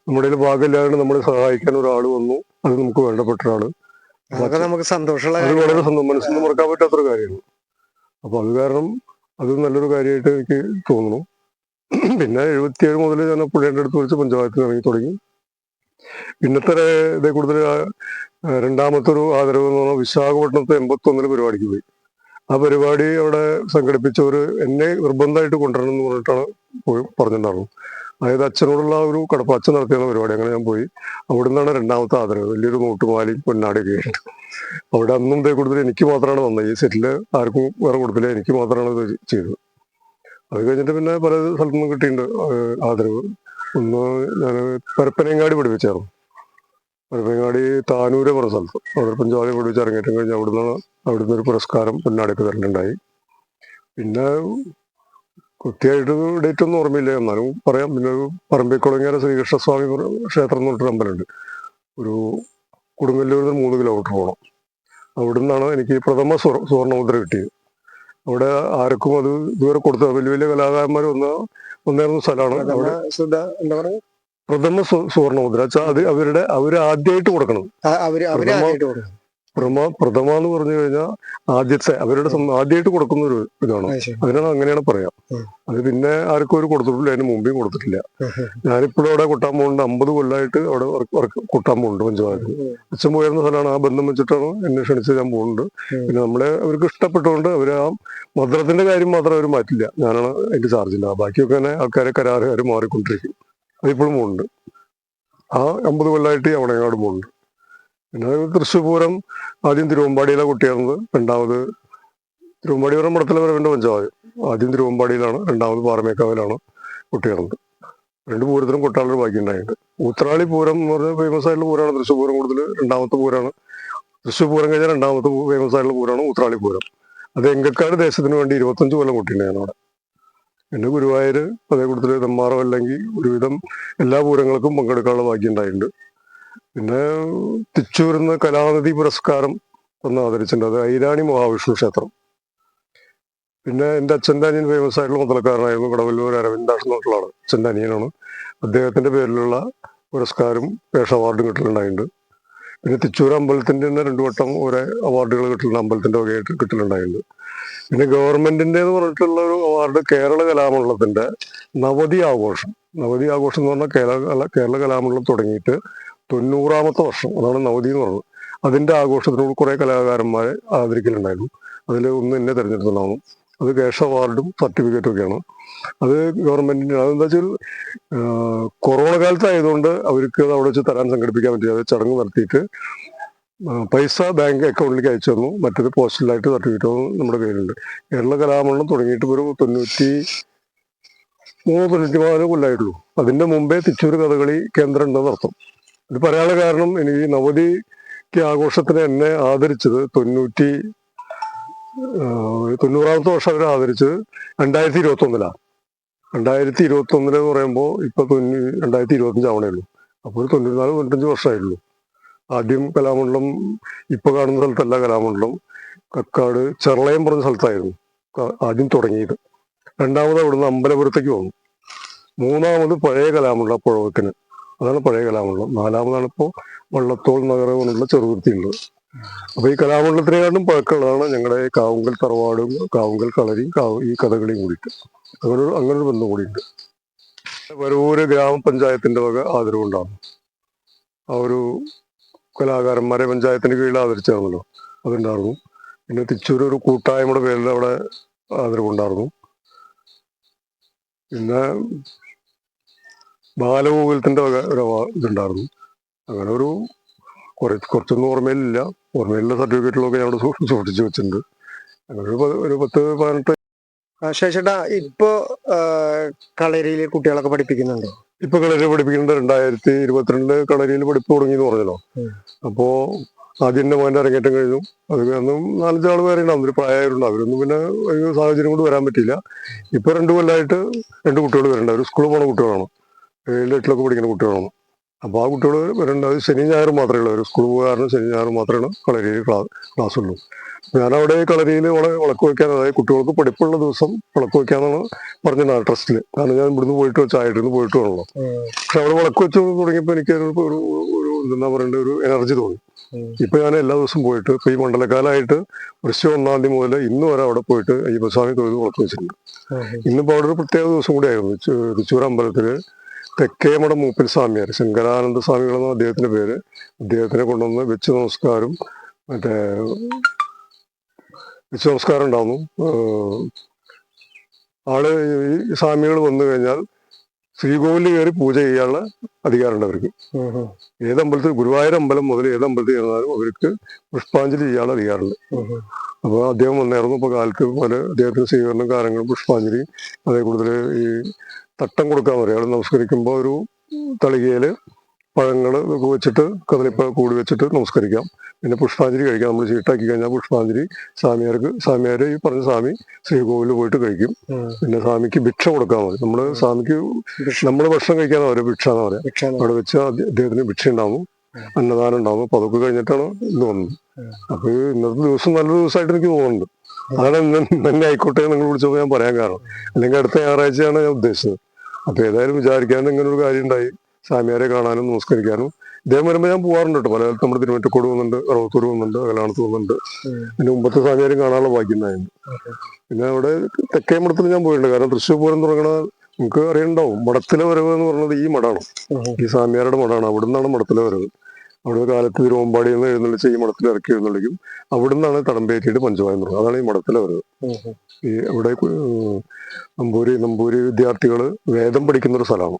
നമ്മുടെ കയ്യിൽ ഭാഗമില്ലാതെ നമ്മളെ സഹായിക്കാൻ ഒരാൾ വന്നു. അത് നമുക്ക് വേണ്ടപ്പെട്ട ഒരാൾ. അതൊക്കെ നമുക്ക് സന്തോഷമുള്ള അത് വളരെ നിന്ന് മറക്കാൻ പറ്റാത്തൊരു കാര്യമാണ്. അപ്പൊ അത് കാരണം അത് നല്ലൊരു കാര്യമായിട്ട് എനിക്ക് തോന്നുന്നു. പിന്നെ എഴുപത്തിയേഴ് മുതൽ ഞാൻ പുഴയുടെ അടുത്ത് വിളിച്ച് പഞ്ചായത്തിൽ ഇറങ്ങി തുടങ്ങി. പിന്നത്തെ ഇതേ കൂടുതൽ രണ്ടാമത്തെ ഒരു ആദരവ് എന്ന് പറഞ്ഞാൽ വിശാഖപട്ടണത്തെ എൺപത്തൊന്നിൽ പരിപാടിക്ക് പോയി. ആ പരിപാടി അവിടെ സംഘടിപ്പിച്ചവര് എന്നെ നിർബന്ധമായിട്ട് കൊണ്ടുവരണം എന്ന് പറഞ്ഞിട്ടാണ് പോയി പറഞ്ഞിട്ടുണ്ടായിരുന്നു അതായത് അച്ഛനോടുള്ള ഒരു കടപ്പ് അച്ഛൻ നടത്തിയ പരിപാടി. അങ്ങനെ ഞാൻ പോയി. അവിടെ നിന്നാണ് രണ്ടാമത്തെ ആദരവ്. വലിയൊരു നോട്ടുമാലയും പൊന്നാടിയൊക്കെ ആയിട്ട്. അവിടെ അന്നും ഇതേ കൂടുതൽ എനിക്ക് മാത്രമാണ് വന്നത്. ഈ സെറ്റിൽ ആർക്കും വേറെ കൊടുത്തില്ല എനിക്ക് മാത്രമാണ് ഇത് ചെയ്തത്. അത് കഴിഞ്ഞിട്ട് പിന്നെ പല സ്ഥലത്തു നിന്നും കിട്ടിയിട്ടുണ്ട് ആദരവ്. ഒന്ന് ഞാൻ പരപ്പനങ്ങാടി പഠിപ്പിച്ചായിരുന്നു. പരപ്പനങ്ങാടി താനൂര് പറഞ്ഞ സ്ഥലത്ത്. അവിടെ പഞ്ചാബി പഠിപ്പിച്ച് ഇറങ്ങിയിട്ടും കഴിഞ്ഞ് അവിടുന്ന് അവിടുന്ന് ഒരു പുരസ്കാരം പൊന്നാടിക്ക് തരണ്ടായി പിന്നെ കൃത്യമായിട്ട് ഡേറ്റ് ഒന്നും ഓർമ്മയില്ല. എന്നാലും പറയാം. പിന്നെ ഒരു പറമ്പിക്കുളങ്ങര ശ്രീകൃഷ്ണസ്വാമി ക്ഷേത്രം എന്ന് പറഞ്ഞിട്ട് അമ്പലമുണ്ട്. ഒരു കൊടുങ്ങല്ലൂരിൽ നിന്ന് മൂന്ന് കിലോമീറ്റർ പോകണം അവിടെ നിന്നാണ് എനിക്ക് പ്രഥമ സുവർണമുദ്ര കിട്ടിയത്. അവിടെ ആർക്കും അത് ഇതുവരെ കൊടുത്ത വലിയ വലിയ കലാകാരന്മാർ വന്ന വന്നേറുന്ന സ്ഥലമാണ്. അവിടെ പ്രഥമ സുവർണമുദ്ര. അത് അവരുടെ അവർ ആദ്യമായിട്ട് കൊടുക്കണം. പ്രഥമ- എന്ന് പറഞ്ഞു കഴിഞ്ഞാൽ ആദ്യത്തെ അവരുടെ ആദ്യമായിട്ട് കൊടുക്കുന്ന ഒരു ഇതാണ്. അതിനാണ് അങ്ങനെയാണ് പറയാം. അത് പിന്നെ ആർക്കും ഒരു കൊടുത്തിട്ടില്ല അതിന് മുമ്പേയും കൊടുത്തിട്ടില്ല. ഞാനിപ്പോഴും അവിടെ കൊട്ടാൻ പോകുന്നുണ്ട്. അമ്പത് കൊല്ലമായിട്ട് അവിടെ കൊട്ടാൻ പോകുന്നുണ്ട് പഞ്ചായത്തിൽ ഉം. അച്ഛൻ പോയിരുന്ന സ്ഥലമാണ് ആ ബന്ധം വെച്ചിട്ടാണ് എന്നെ ക്ഷണിച്ച് ഞാൻ പോകുന്നുണ്ട്. പിന്നെ നമ്മളെ അവർക്ക് ഇഷ്ടപ്പെട്ടുകൊണ്ട് അവർ ആ മദ്രത്തിന്റെ കാര്യം മാത്രം അവർ മാറ്റില്ല. ഞാനാണ് അതിന്റെ ചാർജില്ല. ബാക്കിയൊക്കെ തന്നെ ആൾക്കാരെ കരാറുകാർ മാറിക്കൊണ്ടിരിക്കും. അതിപ്പോഴും പോകുന്നുണ്ട്. ആ അമ്പത് കൊല്ലമായിട്ട് അവണങ്ങാട് പോകുന്നുണ്ട്. പിന്നെ തൃശ്ശൂർ പൂരം ആദ്യം തിരുവമ്പാടിയിലെ കുട്ടിയായിരുന്നത് രണ്ടാമത് തിരുവമ്പാടി പറയും മടത്തിലെ വരവിന്റെ പഞ്ചായത്ത്. ആദ്യം തിരുവമ്പാടിയിലാണ് രണ്ടാമത് പാറമേക്കാവിലാണ് കുട്ടിയായിരുന്നത് രണ്ട് പൂരത്തിനും കൊട്ടാളൊരു ബാക്കിയുണ്ടായിട്ടുണ്ട് ഊത്രാളി പൂരം എന്ന് പറഞ്ഞാൽ ഫേമസ് ആയിട്ടുള്ള പൂരമാണ് തൃശ്ശൂർ പൂരം കൂടുതൽ രണ്ടാമത്തെ പൂരമാണ്. തൃശ്ശൂർ പൂരം കഴിഞ്ഞാൽ രണ്ടാമത്തെ ഫേമസ് ആയിട്ടുള്ള പൂരമാണ് ഊത്രാളി പൂരം. അത് എങ്കക്കാട് ദേശത്തിന് വേണ്ടി ഇരുപത്തഞ്ച് കൊല്ലം കൂട്ടിയിട്ടുണ്ടായിരുന്നു അവിടെ പിന്നെ ഗുരുവായൂർ അതേ കൂടുതൽ നെമ്മാറോ അല്ലെങ്കിൽ ഒരുവിധം എല്ലാ പൂരങ്ങൾക്കും പങ്കെടുക്കാനുള്ള ഭാഗ്യം ഉണ്ടായിട്ടുണ്ട് പിന്നെ തിച്ചൂരുന്ന കലാനിധി പുരസ്കാരം ഒന്ന് ആദരിച്ചിട്ടുണ്ട്. അത് ഐരാണി മഹാവിഷ്ണു ക്ഷേത്രം. പിന്നെ എന്റെ അച്ഛന്റെ അനിയൻ ഫേമസ് ആയിട്ടുള്ള മുതലക്കാരനായിരുന്നു. കടവല്ലൂർ അരവിന്ദാഷ് ആൾ അച്ഛന്റെ അനിയനാണ് അദ്ദേഹത്തിന്റെ പേരിലുള്ള പുരസ്കാരം പേഷ അവാർഡും കിട്ടലുണ്ടായിട്ടുണ്ട്. പിന്നെ തിച്ചൂർ അമ്പലത്തിന്റെ തന്നെ രണ്ടു വട്ടം ഓരോ അവാർഡുകൾ കിട്ടലുണ്ട്. അമ്പലത്തിന്റെ വകയായിട്ട് കിട്ടലുണ്ടായിട്ടുണ്ട്. പിന്നെ ഗവൺമെന്റിന്റെ എന്ന് പറഞ്ഞിട്ടുള്ള ഒരു അവാർഡ് കേരള കലാമണ്ഡലത്തിന്റെ നവതി ആഘോഷം. നവതി ആഘോഷം എന്ന് പറഞ്ഞാൽ കേരള കേരള കലാമണ്ഡലം തുടങ്ങിയിട്ട് തൊണ്ണൂറാമത്തെ വർഷം അതാണ് നവതി എന്ന് പറഞ്ഞത്. അതിന്റെ ആഘോഷത്തിനോട് കുറെ കലാകാരന്മാരെ ആദരിക്കലുണ്ടായിരുന്നു. അതിൽ ഒന്ന് എന്നെ തെരഞ്ഞെടുത്തിട്ടുണ്ടാവും അത് ക്യാഷ് അവാർഡും സർട്ടിഫിക്കറ്റും ഒക്കെയാണ്. അത് ഗവൺമെന്റിന് അതെന്താ വെച്ചാൽ കൊറോണ കാലത്ത് ആയതുകൊണ്ട് അവർക്ക് അവിടെ വെച്ച് തരാൻ സംഘടിപ്പിക്കാൻ പറ്റില്ല. അത് ചടങ്ങ് നടത്തിയിട്ട് പൈസ ബാങ്ക് അക്കൗണ്ടിലേക്ക് അയച്ചു തന്നു. മറ്റേത് പോസ്റ്റലായിട്ട് സർട്ടിഫിക്കറ്റ് നമ്മുടെ കയ്യിലുണ്ട്. കേരള കലാമണ്ഡലം തുടങ്ങിയിട്ട് ഒരു തൊണ്ണൂറ്റി മൂന്ന് പതിനഞ്ച് കൊല്ലായിട്ടുള്ളൂ. അതിന്റെ മുമ്പേ തിച്ചൂർ കഥകളി കേന്ദ്രം ഉണ്ടെന്ന് അർത്ഥം. ഇത് പറയാനുള്ള കാരണം എനിക്ക് നവതിക്ക് ആഘോഷത്തിന് എന്നെ ആദരിച്ചത് തൊണ്ണൂറ്റി തൊണ്ണൂറാമത്തെ വർഷം അവരെ ആദരിച്ചത് രണ്ടായിരത്തി ഇരുപത്തി ഒന്നിലാണ് രണ്ടായിരത്തി ഇരുപത്തി ഒന്നിൽ എന്ന് പറയുമ്പോൾ ഇപ്പൊ തൊണ്ണൂ രണ്ടായിരത്തി ഇരുപത്തഞ്ച് ആവണേ ഉള്ളൂ അപ്പോൾ ഒരു തൊണ്ണൂറ്റിനാല് തൊണ്ണൂറ്റഞ്ച് വർഷമായുള്ളൂ. ആദ്യം കലാമണ്ഡലം ഇപ്പൊ കാണുന്ന സ്ഥലത്തല്ല കലാമണ്ഡലം. കക്കാട് ചെറളയം പറഞ്ഞ സ്ഥലത്തായിരുന്നു. ആദ്യം തുടങ്ങിയത്. രണ്ടാമത് അവിടുന്ന് അമ്പലപുരത്തേക്ക് വന്നു മൂന്നാമത് പഴയ കലാമണ്ഡലം പുഴവക്കിന്. അതാണ് പഴയ കലാമണ്ഡലം. നാലാമതാണ് ഇപ്പോൾ വള്ളത്തോൾ നഗരം കൊണ്ടുള്ള ചെറുതുരുത്തി ഉള്ളത് അപ്പൊ ഈ കലാമണ്ഡലത്തിനെക്കാട്ടും പഴക്കമുള്ളതാണ് ഞങ്ങളുടെ കാവുങ്കൽ തറവാടും കാവുങ്കൽ കളരിയും ഈ കഥകളിയും കൂടിയിട്ട്. അങ്ങനെ ഒരു അങ്ങനെ ബന്ധം കൂടിയുണ്ട്. വരൂര് ഗ്രാമപഞ്ചായത്തിന്റെ വക ആദരവുണ്ടാകും ആ ഒരു കലാകാരന്മാരെ പഞ്ചായത്തിന് കീഴിൽ ആദരിച്ചാണല്ലോ അതുണ്ടായിരുന്നു. പിന്നെ തിച്ചൂർ ഒരു കൂട്ടായ്മയുടെ പേരിൽ അവിടെ ആദരവുണ്ടായിരുന്നു പിന്നെ ബാലഗോകുലത്തിന്റെ വക ഒരു ഇതുണ്ടായിരുന്നു. അങ്ങനെ ഒരു കുറച്ച് കുറച്ചൊന്നും ഓർമ്മയിലില്ല. ഓർമ്മയിലുള്ള സർട്ടിഫിക്കറ്റുകളൊക്കെ സൂ- സൂക്ഷിച്ചു വെച്ചിട്ടുണ്ട്. അങ്ങനെ ഒരു ഒരു പത്ത് പതിനെട്ട് ശേഷേട്ടാ ഇപ്പോ കളരിയിൽ കുട്ടികളൊക്കെ പഠിപ്പിക്കുന്നുണ്ടോ? ഇപ്പൊ കളരി പഠിപ്പിക്കുന്നുണ്ട് രണ്ടായിരത്തി ഇരുപത്തിരണ്ടിൽ കളരിയിൽ പഠിപ്പ് തുടങ്ങി എന്ന് പറഞ്ഞല്ലോ. അപ്പോ ആദ്യം എന്റെ മോന്റെ അരങ്ങേറ്റം കഴിഞ്ഞു. അത് കാരണം നാലഞ്ചാൾ പേരെ ഉണ്ടാവും ഒരു പ്രായമായിരുന്നു അവരൊന്നും പിന്നെ ഒരു സാഹചര്യം കൊണ്ട് വരാൻ പറ്റിയില്ല. ഇപ്പൊ രണ്ടു കൊല്ലായിട്ട് രണ്ട് കുട്ടികൾ വരുന്നുണ്ട്. അവർ സ്കൂളിൽ പോണ കുട്ടികളാണ്. ഏഴിലും എട്ടിലൊക്കെ പഠിക്കുന്ന കുട്ടികളാണ്. അപ്പോൾ ആ കുട്ടികൾ വരേണ്ടത് ശനി ഞായറും മാത്രമേ ഉള്ളൂ. സ്കൂൾ പോകാറുണ്ട് ശനി ഞായറും മാത്രമേ കളരിയിൽ ക്ലാസ് ഉള്ളൂ ഞാനവിടെ കളരിയിൽ വളരെ വിളക്ക് വയ്ക്കാൻ അതായത് കുട്ടികൾക്ക് പഠിപ്പുള്ള ദിവസം വിളക്ക് വയ്ക്കാന്നാണ് പറഞ്ഞത് ട്രസ്റ്റിൽ കാരണം ഞാൻ ഇവിടുന്ന് പോയിട്ട് ചായട്ടിന്ന് പോയിട്ട് വേണമല്ലോ പക്ഷെ അവിടെ വിളക്ക് വെച്ച് തുടങ്ങിയപ്പോൾ എനിക്ക് ഒരു ഒരു എന്താ പറയണ്ട ഒരു എനർജി തോന്നി. ഇപ്പൊ ഞാൻ എല്ലാ ദിവസവും പോയിട്ട് ഇപ്പൊ ഈ മണ്ഡലക്കാലമായിട്ട് വൃശ്ചിക ഒന്നാം തീയതി മുതൽ ഇന്ന് വരെ അവിടെ പോയിട്ട് അയ്യപ്പസ്വാമി തൊഴുത് വിളക്ക് വെച്ചിട്ടുണ്ട്. ഇന്നിപ്പോ അവിടെ ഒരു പ്രത്യേക ദിവസം കൂടി ആയിരുന്നു തൃശ്ശൂർ അമ്പലത്തിൽ തെക്കേമട മൂപ്പൻ സ്വാമിയാർ ശങ്കരാനന്ദ സ്വാമികളെന്ന അദ്ദേഹത്തിന്റെ പേര് അദ്ദേഹത്തിനെ കൊണ്ടുവന്ന് വെച്ച് നമസ്കാരം മറ്റേ വെച്ച് നമസ്കാരം ഉണ്ടാവുന്നു. ആൾ ഈ സ്വാമികൾ വന്നു കഴിഞ്ഞാൽ ശ്രീകോവിലിൽ കയറി പൂജ ചെയ്യാനുള്ള അധികാരമുണ്ട് അവർക്ക്. ഏത് അമ്പലത്തിൽ ഗുരുവായൂർ അമ്പലം മുതൽ ഏത് അമ്പലത്തിൽ ചെന്നാലും അവർക്ക് പുഷ്പാഞ്ജലി ചെയ്യാനുള്ള അധികാരമുണ്ട്. അപ്പോൾ അദ്ദേഹം വന്നായിരുന്നു. ഇപ്പോൾ കാലത്ത് പോലെ അദ്ദേഹത്തിന് സ്വീകരണം കാര്യങ്ങളും പുഷ്പാഞ്ജലി അതേ കൂടുതൽ ഈ തട്ടം കൊടുക്കാൻ പറയും അവിടെ നമസ്കരിക്കുമ്പോൾ ഒരു തളികയിൽ പഴങ്ങൾ വെച്ചിട്ട് കദളിപ്പ കൂടി വെച്ചിട്ട് നമസ്കരിക്കാം. പിന്നെ പുഷ്പാഞ്ജലി കഴിക്കാം. നമ്മൾ ചീട്ടാക്കി കഴിഞ്ഞാൽ പുഷ്പാഞ്ജലി സ്വാമിയാർക്ക് സ്വാമിയാർ ഈ പറഞ്ഞ സ്വാമി ശ്രീകോവിലിൽ പോയിട്ട് കഴിക്കും. പിന്നെ സ്വാമിക്ക് ഭിക്ഷ കൊടുക്കാൻ മതി നമ്മൾ സ്വാമിക്ക് നമ്മൾ ഭക്ഷണം കഴിക്കാൻ അവരെ ഭിക്ഷ എന്ന് പറയാം. അവിടെ വെച്ച് അദ്ദേ- അദ്ദേഹത്തിന് ഭിക്ഷ ഉണ്ടാവും. അന്നദാനം ഉണ്ടാവും. അപ്പൊ അതൊക്കെ കഴിഞ്ഞിട്ടാണ് ഇത് വന്നത്. അപ്പൊ ഇന്നത്തെ ദിവസം നല്ല ദിവസമായിട്ട് എനിക്ക് തോന്നുന്നുണ്ട്. അതാണ് ഇന്ന് തന്നെ ആയിക്കോട്ടെ നിങ്ങൾ വിളിച്ചപ്പോൾ ഞാൻ പറയാൻ കാരണം. അല്ലെങ്കിൽ അടുത്ത ഞായറാഴ്ചയാണ് ഞാൻ ഉദ്ദേശിച്ചത്. അപ്പൊ ഏതായാലും വിചാരിക്കാൻ ഇങ്ങനെ ഒരു കാര്യം ഉണ്ടായി. സ്വാമിയാരെ കാണാനും നമസ്കരിക്കാനും. ഇദ്ദേഹം വരുമ്പോൾ ഞാൻ പോകാറുണ്ട് കേട്ടോ. പല നമ്മുടെ തിരുവറ്റക്കോട് പോകുന്നുണ്ട് റോത്തൂർ പോകുന്നുണ്ട് കല്യാണത്ത് പോകുന്നുണ്ട് പിന്നെ മുമ്പത്തെ സ്വാമിയാരും കാണാനുള്ള ബാക്കിയുണ്ടായിരുന്നു പിന്നെ അവിടെ തെക്കേ മഠത്തിൽ ഞാൻ പോയിട്ടുണ്ട്. കാരണം തൃശ്ശൂർ പൂരം തുടങ്ങണ നമുക്ക് അറിയണ്ടാവും. മഠത്തിലെ വരവ് എന്ന് പറയുന്നത് ഈ മഠമാണ് ഈ സ്വാമിയാരുടെ മഠമാണ് അവിടെ നിന്നാണ് മഠത്തിലെ വരവ്. അവിടെ കാലത്ത് തിരുവമ്പാടിയിൽ നിന്ന് എഴുന്നള്ളിച്ച് ഈ മഠത്തിൽ ഇറക്കി എഴുന്നള്ളിക്കും. അവിടെ നിന്നാണ് തടമ്പേറ്റിയിട്ട് പഞ്ചവായം തുടങ്ങുന്നത് അതാണ് ഈ മഠത്തിലെ വരുന്നത് ഈ അവിടെ നമ്പൂരി നമ്പൂരി വിദ്യാർത്ഥികൾ വേദം പഠിക്കുന്ന ഒരു സ്ഥലമാണ്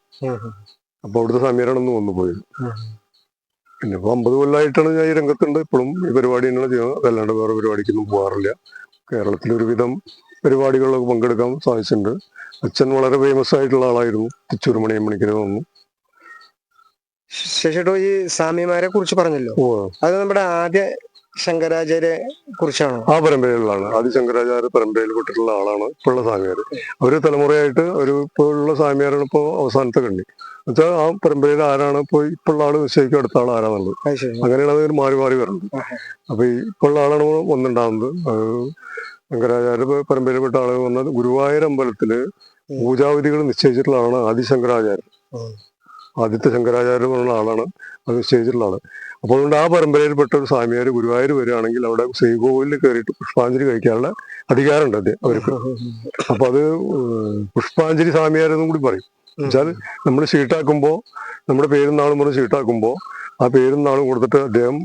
അപ്പൊ അവിടുത്തെ സമീരാണ് ഒന്ന് വന്നു പോയത് പിന്നെ ഇപ്പൊ അമ്പത് കൊല്ലമായിട്ടാണ് ഞാൻ ഈ രംഗത്തുണ്ട്. ഇപ്പോഴും ഈ പരിപാടി തന്നെയാണ് ചെയ്യുന്നത്. അതല്ലാണ്ട് വേറെ പരിപാടിക്കൊന്നും പോകാറില്ല കേരളത്തിൽ ഒരുവിധം പരിപാടികളിലൊക്കെ പങ്കെടുക്കാൻ സാധിച്ചിട്ടുണ്ട്. അച്ഛൻ വളരെ ഫേമസ് ആയിട്ടുള്ള ആളായിരുന്നു. തിച്ചൂർ മണിയമ്മണിക്കര് വന്നു ശേഷേട്ടോ ഈ സ്വാമിമാരെ കുറിച്ച് പറഞ്ഞല്ലോ. അത് നമ്മുടെ ആദ്യ ശങ്കരാചാര്യെ കുറിച്ചാണോ? ആ പരമ്പരയിലുള്ളതാണ്. ആദ്യ ശങ്കരാചാര്യ പരമ്പരയിൽ പെട്ടിട്ടുള്ള ആളാണ് ഇപ്പോഴുള്ള സ്വാമിയാർ ഒരു തലമുറയായിട്ട് ഒരു ഇപ്പോഴുള്ള സ്വാമിയാരാണ് ഇപ്പോൾ അവസാനത്തെ കണ്ടി എന്നുവെച്ചാൽ ആ പരമ്പരയിൽ ആരാണ് ഇപ്പോൾ ഇപ്പോഴുള്ള ആൾ നിശ്ചയിക്കും അടുത്ത ആൾ ആരാന്നുള്ളത് അങ്ങനെയാണ് അത് മാറി മാറി വരുന്നത്. അപ്പൊ ഇപ്പോഴുള്ള ആളാണ് വന്നിട്ടുണ്ടാകുന്നത് ശങ്കരാചാര്യ പരമ്പരയിൽപ്പെട്ട ആളുകൾ വന്നത് ഗുരുവായൂർ അമ്പലത്തിൽ പൂജാവിധികൾ നിശ്ചയിച്ചിട്ടുള്ള ആളാണ് ആദിശങ്കരാചാര്യൻ ഉം. ആദ്യത്തെ ശങ്കരാചാര്യ പോലുള്ള ആളാണ്. അത് നിശ്ചയിച്ചിട്ടുള്ള ആൾ. അപ്പോൾ അതുകൊണ്ട് ആ പരമ്പരയിൽപ്പെട്ട ഒരു സ്വാമിയാർ ഗുരുവായൂർ വരികയാണെങ്കിൽ അവിടെ ശ്രീകോവിലിൽ കയറിയിട്ട് പുഷ്പാഞ്ജലി കഴിക്കാനുള്ള അധികാരമുണ്ട് അത് അവർക്ക്. അപ്പൊ അത് പുഷ്പാഞ്ജലി സ്വാമിയാരെന്നും കൂടി പറയും. വെച്ചാൽ നമ്മൾ ഷീട്ടാക്കുമ്പോൾ നമ്മുടെ പേരും നാളും പറഞ്ഞ് ഷീട്ടാക്കുമ്പോൾ ആ പേരും നാളും കൊടുത്തിട്ട് അദ്ദേഹം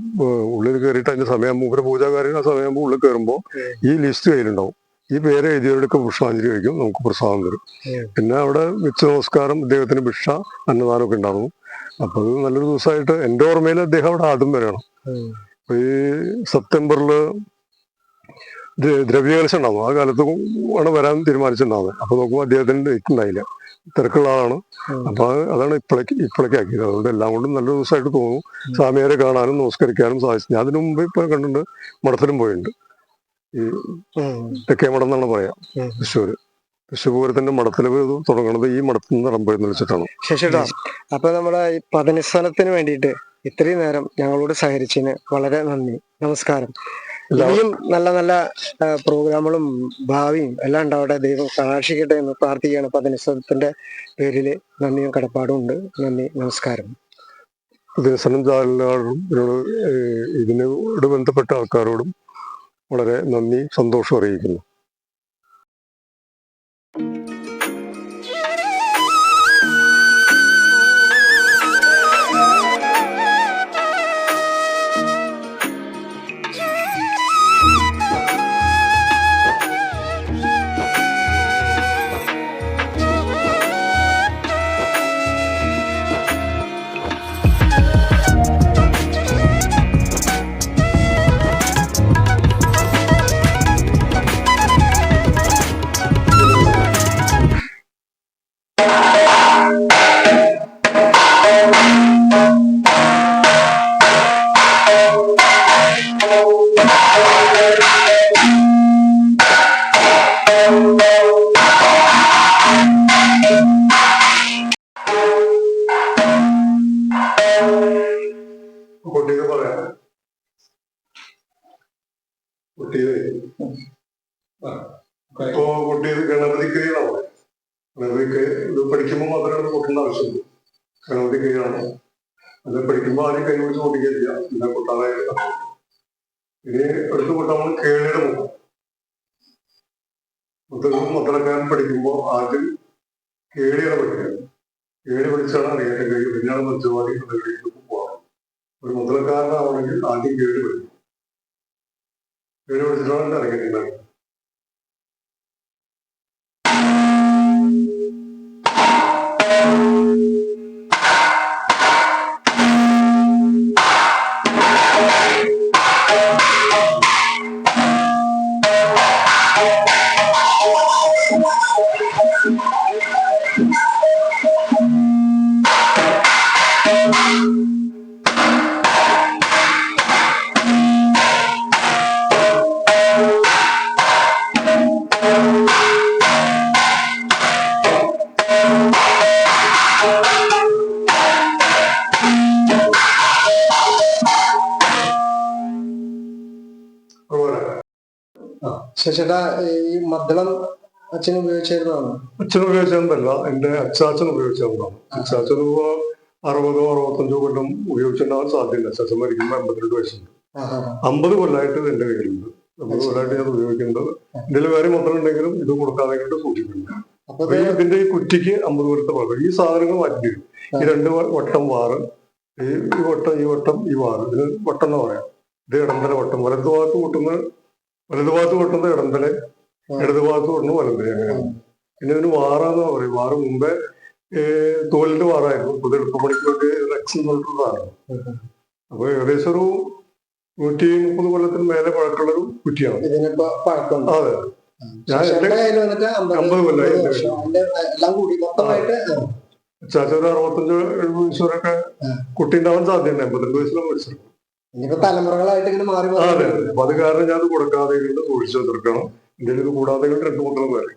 ഉള്ളിൽ കയറിയിട്ട് അതിന്റെ സമയം മൂപ്പര പൂജാകാരൻ ആ സമയമാകുമ്പോൾ ഉള്ളിൽ കയറുമ്പോൾ ഈ ലിസ്റ്റ് കയ്യിലുണ്ടാവും. ഈ പേര് എഴുതിയവരുടെയൊക്കെ പുഷ്പാഞ്ജലി കഴിക്കും നമുക്ക് പ്രസാദം തരും. പിന്നെ അവിടെ മിച്ച നമസ്കാരം അദ്ദേഹത്തിന് ഭിക്ഷ അന്നദാനമൊക്കെ ഉണ്ടാകും അപ്പൊ അത് നല്ലൊരു ദിവസമായിട്ട് എന്റെ ഓർമ്മയിൽ അദ്ദേഹം അവിടെ ആദ്യം വരണം അപ്പൊ ഈ സെപ്റ്റംബറിൽ ദ്ര- ദ്രവ്യകലശം ഉണ്ടാവും ആ കാലത്ത് ആണ് വരാൻ തീരുമാനിച്ചിട്ടുണ്ടാവുന്നത് അപ്പൊ നോക്കുമ്പോൾ അദ്ദേഹത്തിന് ഡേറ്റ് ഉണ്ടായില്ല. തിരക്കുള്ള ആളാണ്. അപ്പൊ അതാണ് ഇപ്പോഴേക്ക് ഇപ്പോഴേക്ക് ആക്കിയത്. അതുകൊണ്ട് എല്ലാം കൊണ്ടും നല്ല ദിവസമായിട്ട് തോന്നും. സ്വാമിയാരെ കാണാനും നമസ്കരിക്കാനും സാധിച്ചു. ഞാൻ അതിനു മുമ്പ് ഇപ്പൊ കണ്ടിട്ടുണ്ട് മഠത്തിലും പോയിട്ടുണ്ട്. ഈ. തെക്കേ മഠം എന്നാണ് പറയാ. തൃശ്ശൂര്. തൃശ്ശൂപൂരത്തിന്റെ മഠത്തിൽ തുടങ്ങുന്നത് ഈ മഠത്തിൽ നിന്ന് ഇടംപോയെന്ന് വെച്ചിട്ടാണ്. ശശിടാ അപ്പൊ നമ്മുടെ ഈ പതനസ്ഥാനത്തിന് വേണ്ടിയിട്ട് ഇത്രയും നേരം ഞങ്ങളോട് സഹകരിച്ചതിന് വളരെ നന്ദി. നമസ്കാരം. ഇനിയും നല്ല നല്ല പ്രോഗ്രാമുകളും ഭാവിയും എല്ലാം ഉണ്ടാവട്ടെ. ദൈവം കടാക്ഷിക്കട്ടെ എന്ന് പ്രാർത്ഥിക്കുകയാണ് പതിനസ്ഥലത്തിന്റെ പേരിൽ നന്ദിയും കടപ്പാടും ഉണ്ട്. നന്ദി നമസ്കാരം. ദിവസം ഇതിനോട് ബന്ധപ്പെട്ട ആൾക്കാരോടും വളരെ നന്ദി സന്തോഷം അറിയിക്കുന്നു. ശശിടാ ഈ മദ്ദളം അച്ഛൻ ഉപയോഗിച്ചിരുന്നതാണ് അച്ഛൻ ഉപയോഗിച്ചതല്ല എന്റെ അച്ചാച്ചൻ ഉപയോഗിച്ചതാണ് അച്ചാച്ചൻ അറുപതോ അറുപത്തഞ്ചോ കൊല്ലം ഉപയോഗിച്ചിട്ടുണ്ടാവാൻ സാധ്യതയില്ല. അച്ചാച്ചൻ മരിക്കുമ്പോൾ അമ്പത്തിരണ്ട് വയസ്സുണ്ട്. അമ്പത് കൊല്ലമായിട്ട് ഇത് എന്റെ കയ്യിലുണ്ട്. അമ്പത് കൊല്ലമായിട്ട് ഞാൻ ഉപയോഗിക്കുന്നത്. ഇതിൽ വേറെ മദ്ദളം ഉണ്ടെങ്കിലും ഇത് കൊടുക്കാതെ കൊണ്ട് സൂക്ഷിക്കുന്നുണ്ട്. ഇതിന്റെ ഈ കുറ്റിക്ക് അമ്പത് കൊല്ലത്തെ വളരെ ഈ സാധനങ്ങൾ മാറ്റി ഈ രണ്ട് വട്ടം വാറ്. ഈ ഈ വട്ടം ഈ വട്ടം ഈ വാറ്. ഇതിന് വട്ടം എന്ന് പറയാം. ഇത് ഇടന്തര വട്ടം. വലത്തു ഭാഗത്ത് കൂട്ടുന്ന വലതു ഭാഗത്ത് കൂട്ടുന്നത് ഇടന്തല ഇടതു ഭാഗത്ത് കൂട്ടുന്നത് വലന്തല അങ്ങനെയാണ് പിന്നെ ഇതിന് വാറാന്ന് പറയും വാറ് മുമ്പേ തോലിന്റെ വാറായിരുന്നു. ഇപ്പൊ ഇത് എളുപ്പപ്പണിക്ക് വേണ്ടി റെക്സ് എന്ന് പറഞ്ഞിട്ടുള്ളതാണ് അപ്പൊ ഏകദേശം ഒരു നൂറ്റി മുപ്പത് കൊല്ലത്തിന് മേലെ പഴക്കമുള്ള ഒരു കുറ്റിയാണ് അതെ. അമ്പത് കൊല്ലം ചാച്ചൊരു അറുപത്തഞ്ച് എഴുപത് വയസ്സുവരെയൊക്കെ ആ. കുട്ടി ഉണ്ടാവാൻ സാധ്യതയുണ്ട്. എൺപത്തിരണ്ട് വയസ്സിലാണ് മരിച്ചത്. ഇനിയിപ്പോ തലമുറകളായിട്ട് ഇങ്ങനെ മാറി മാറി അതെ. അപ്പൊ അത് കാരണം ഞാൻ കൊടുക്കാതെ സൂക്ഷിച്ചു തീർക്കണം എന്തെങ്കിലും ഇത് കൂടാതെ രണ്ടു മൂന്നെണ്ണം വരെ.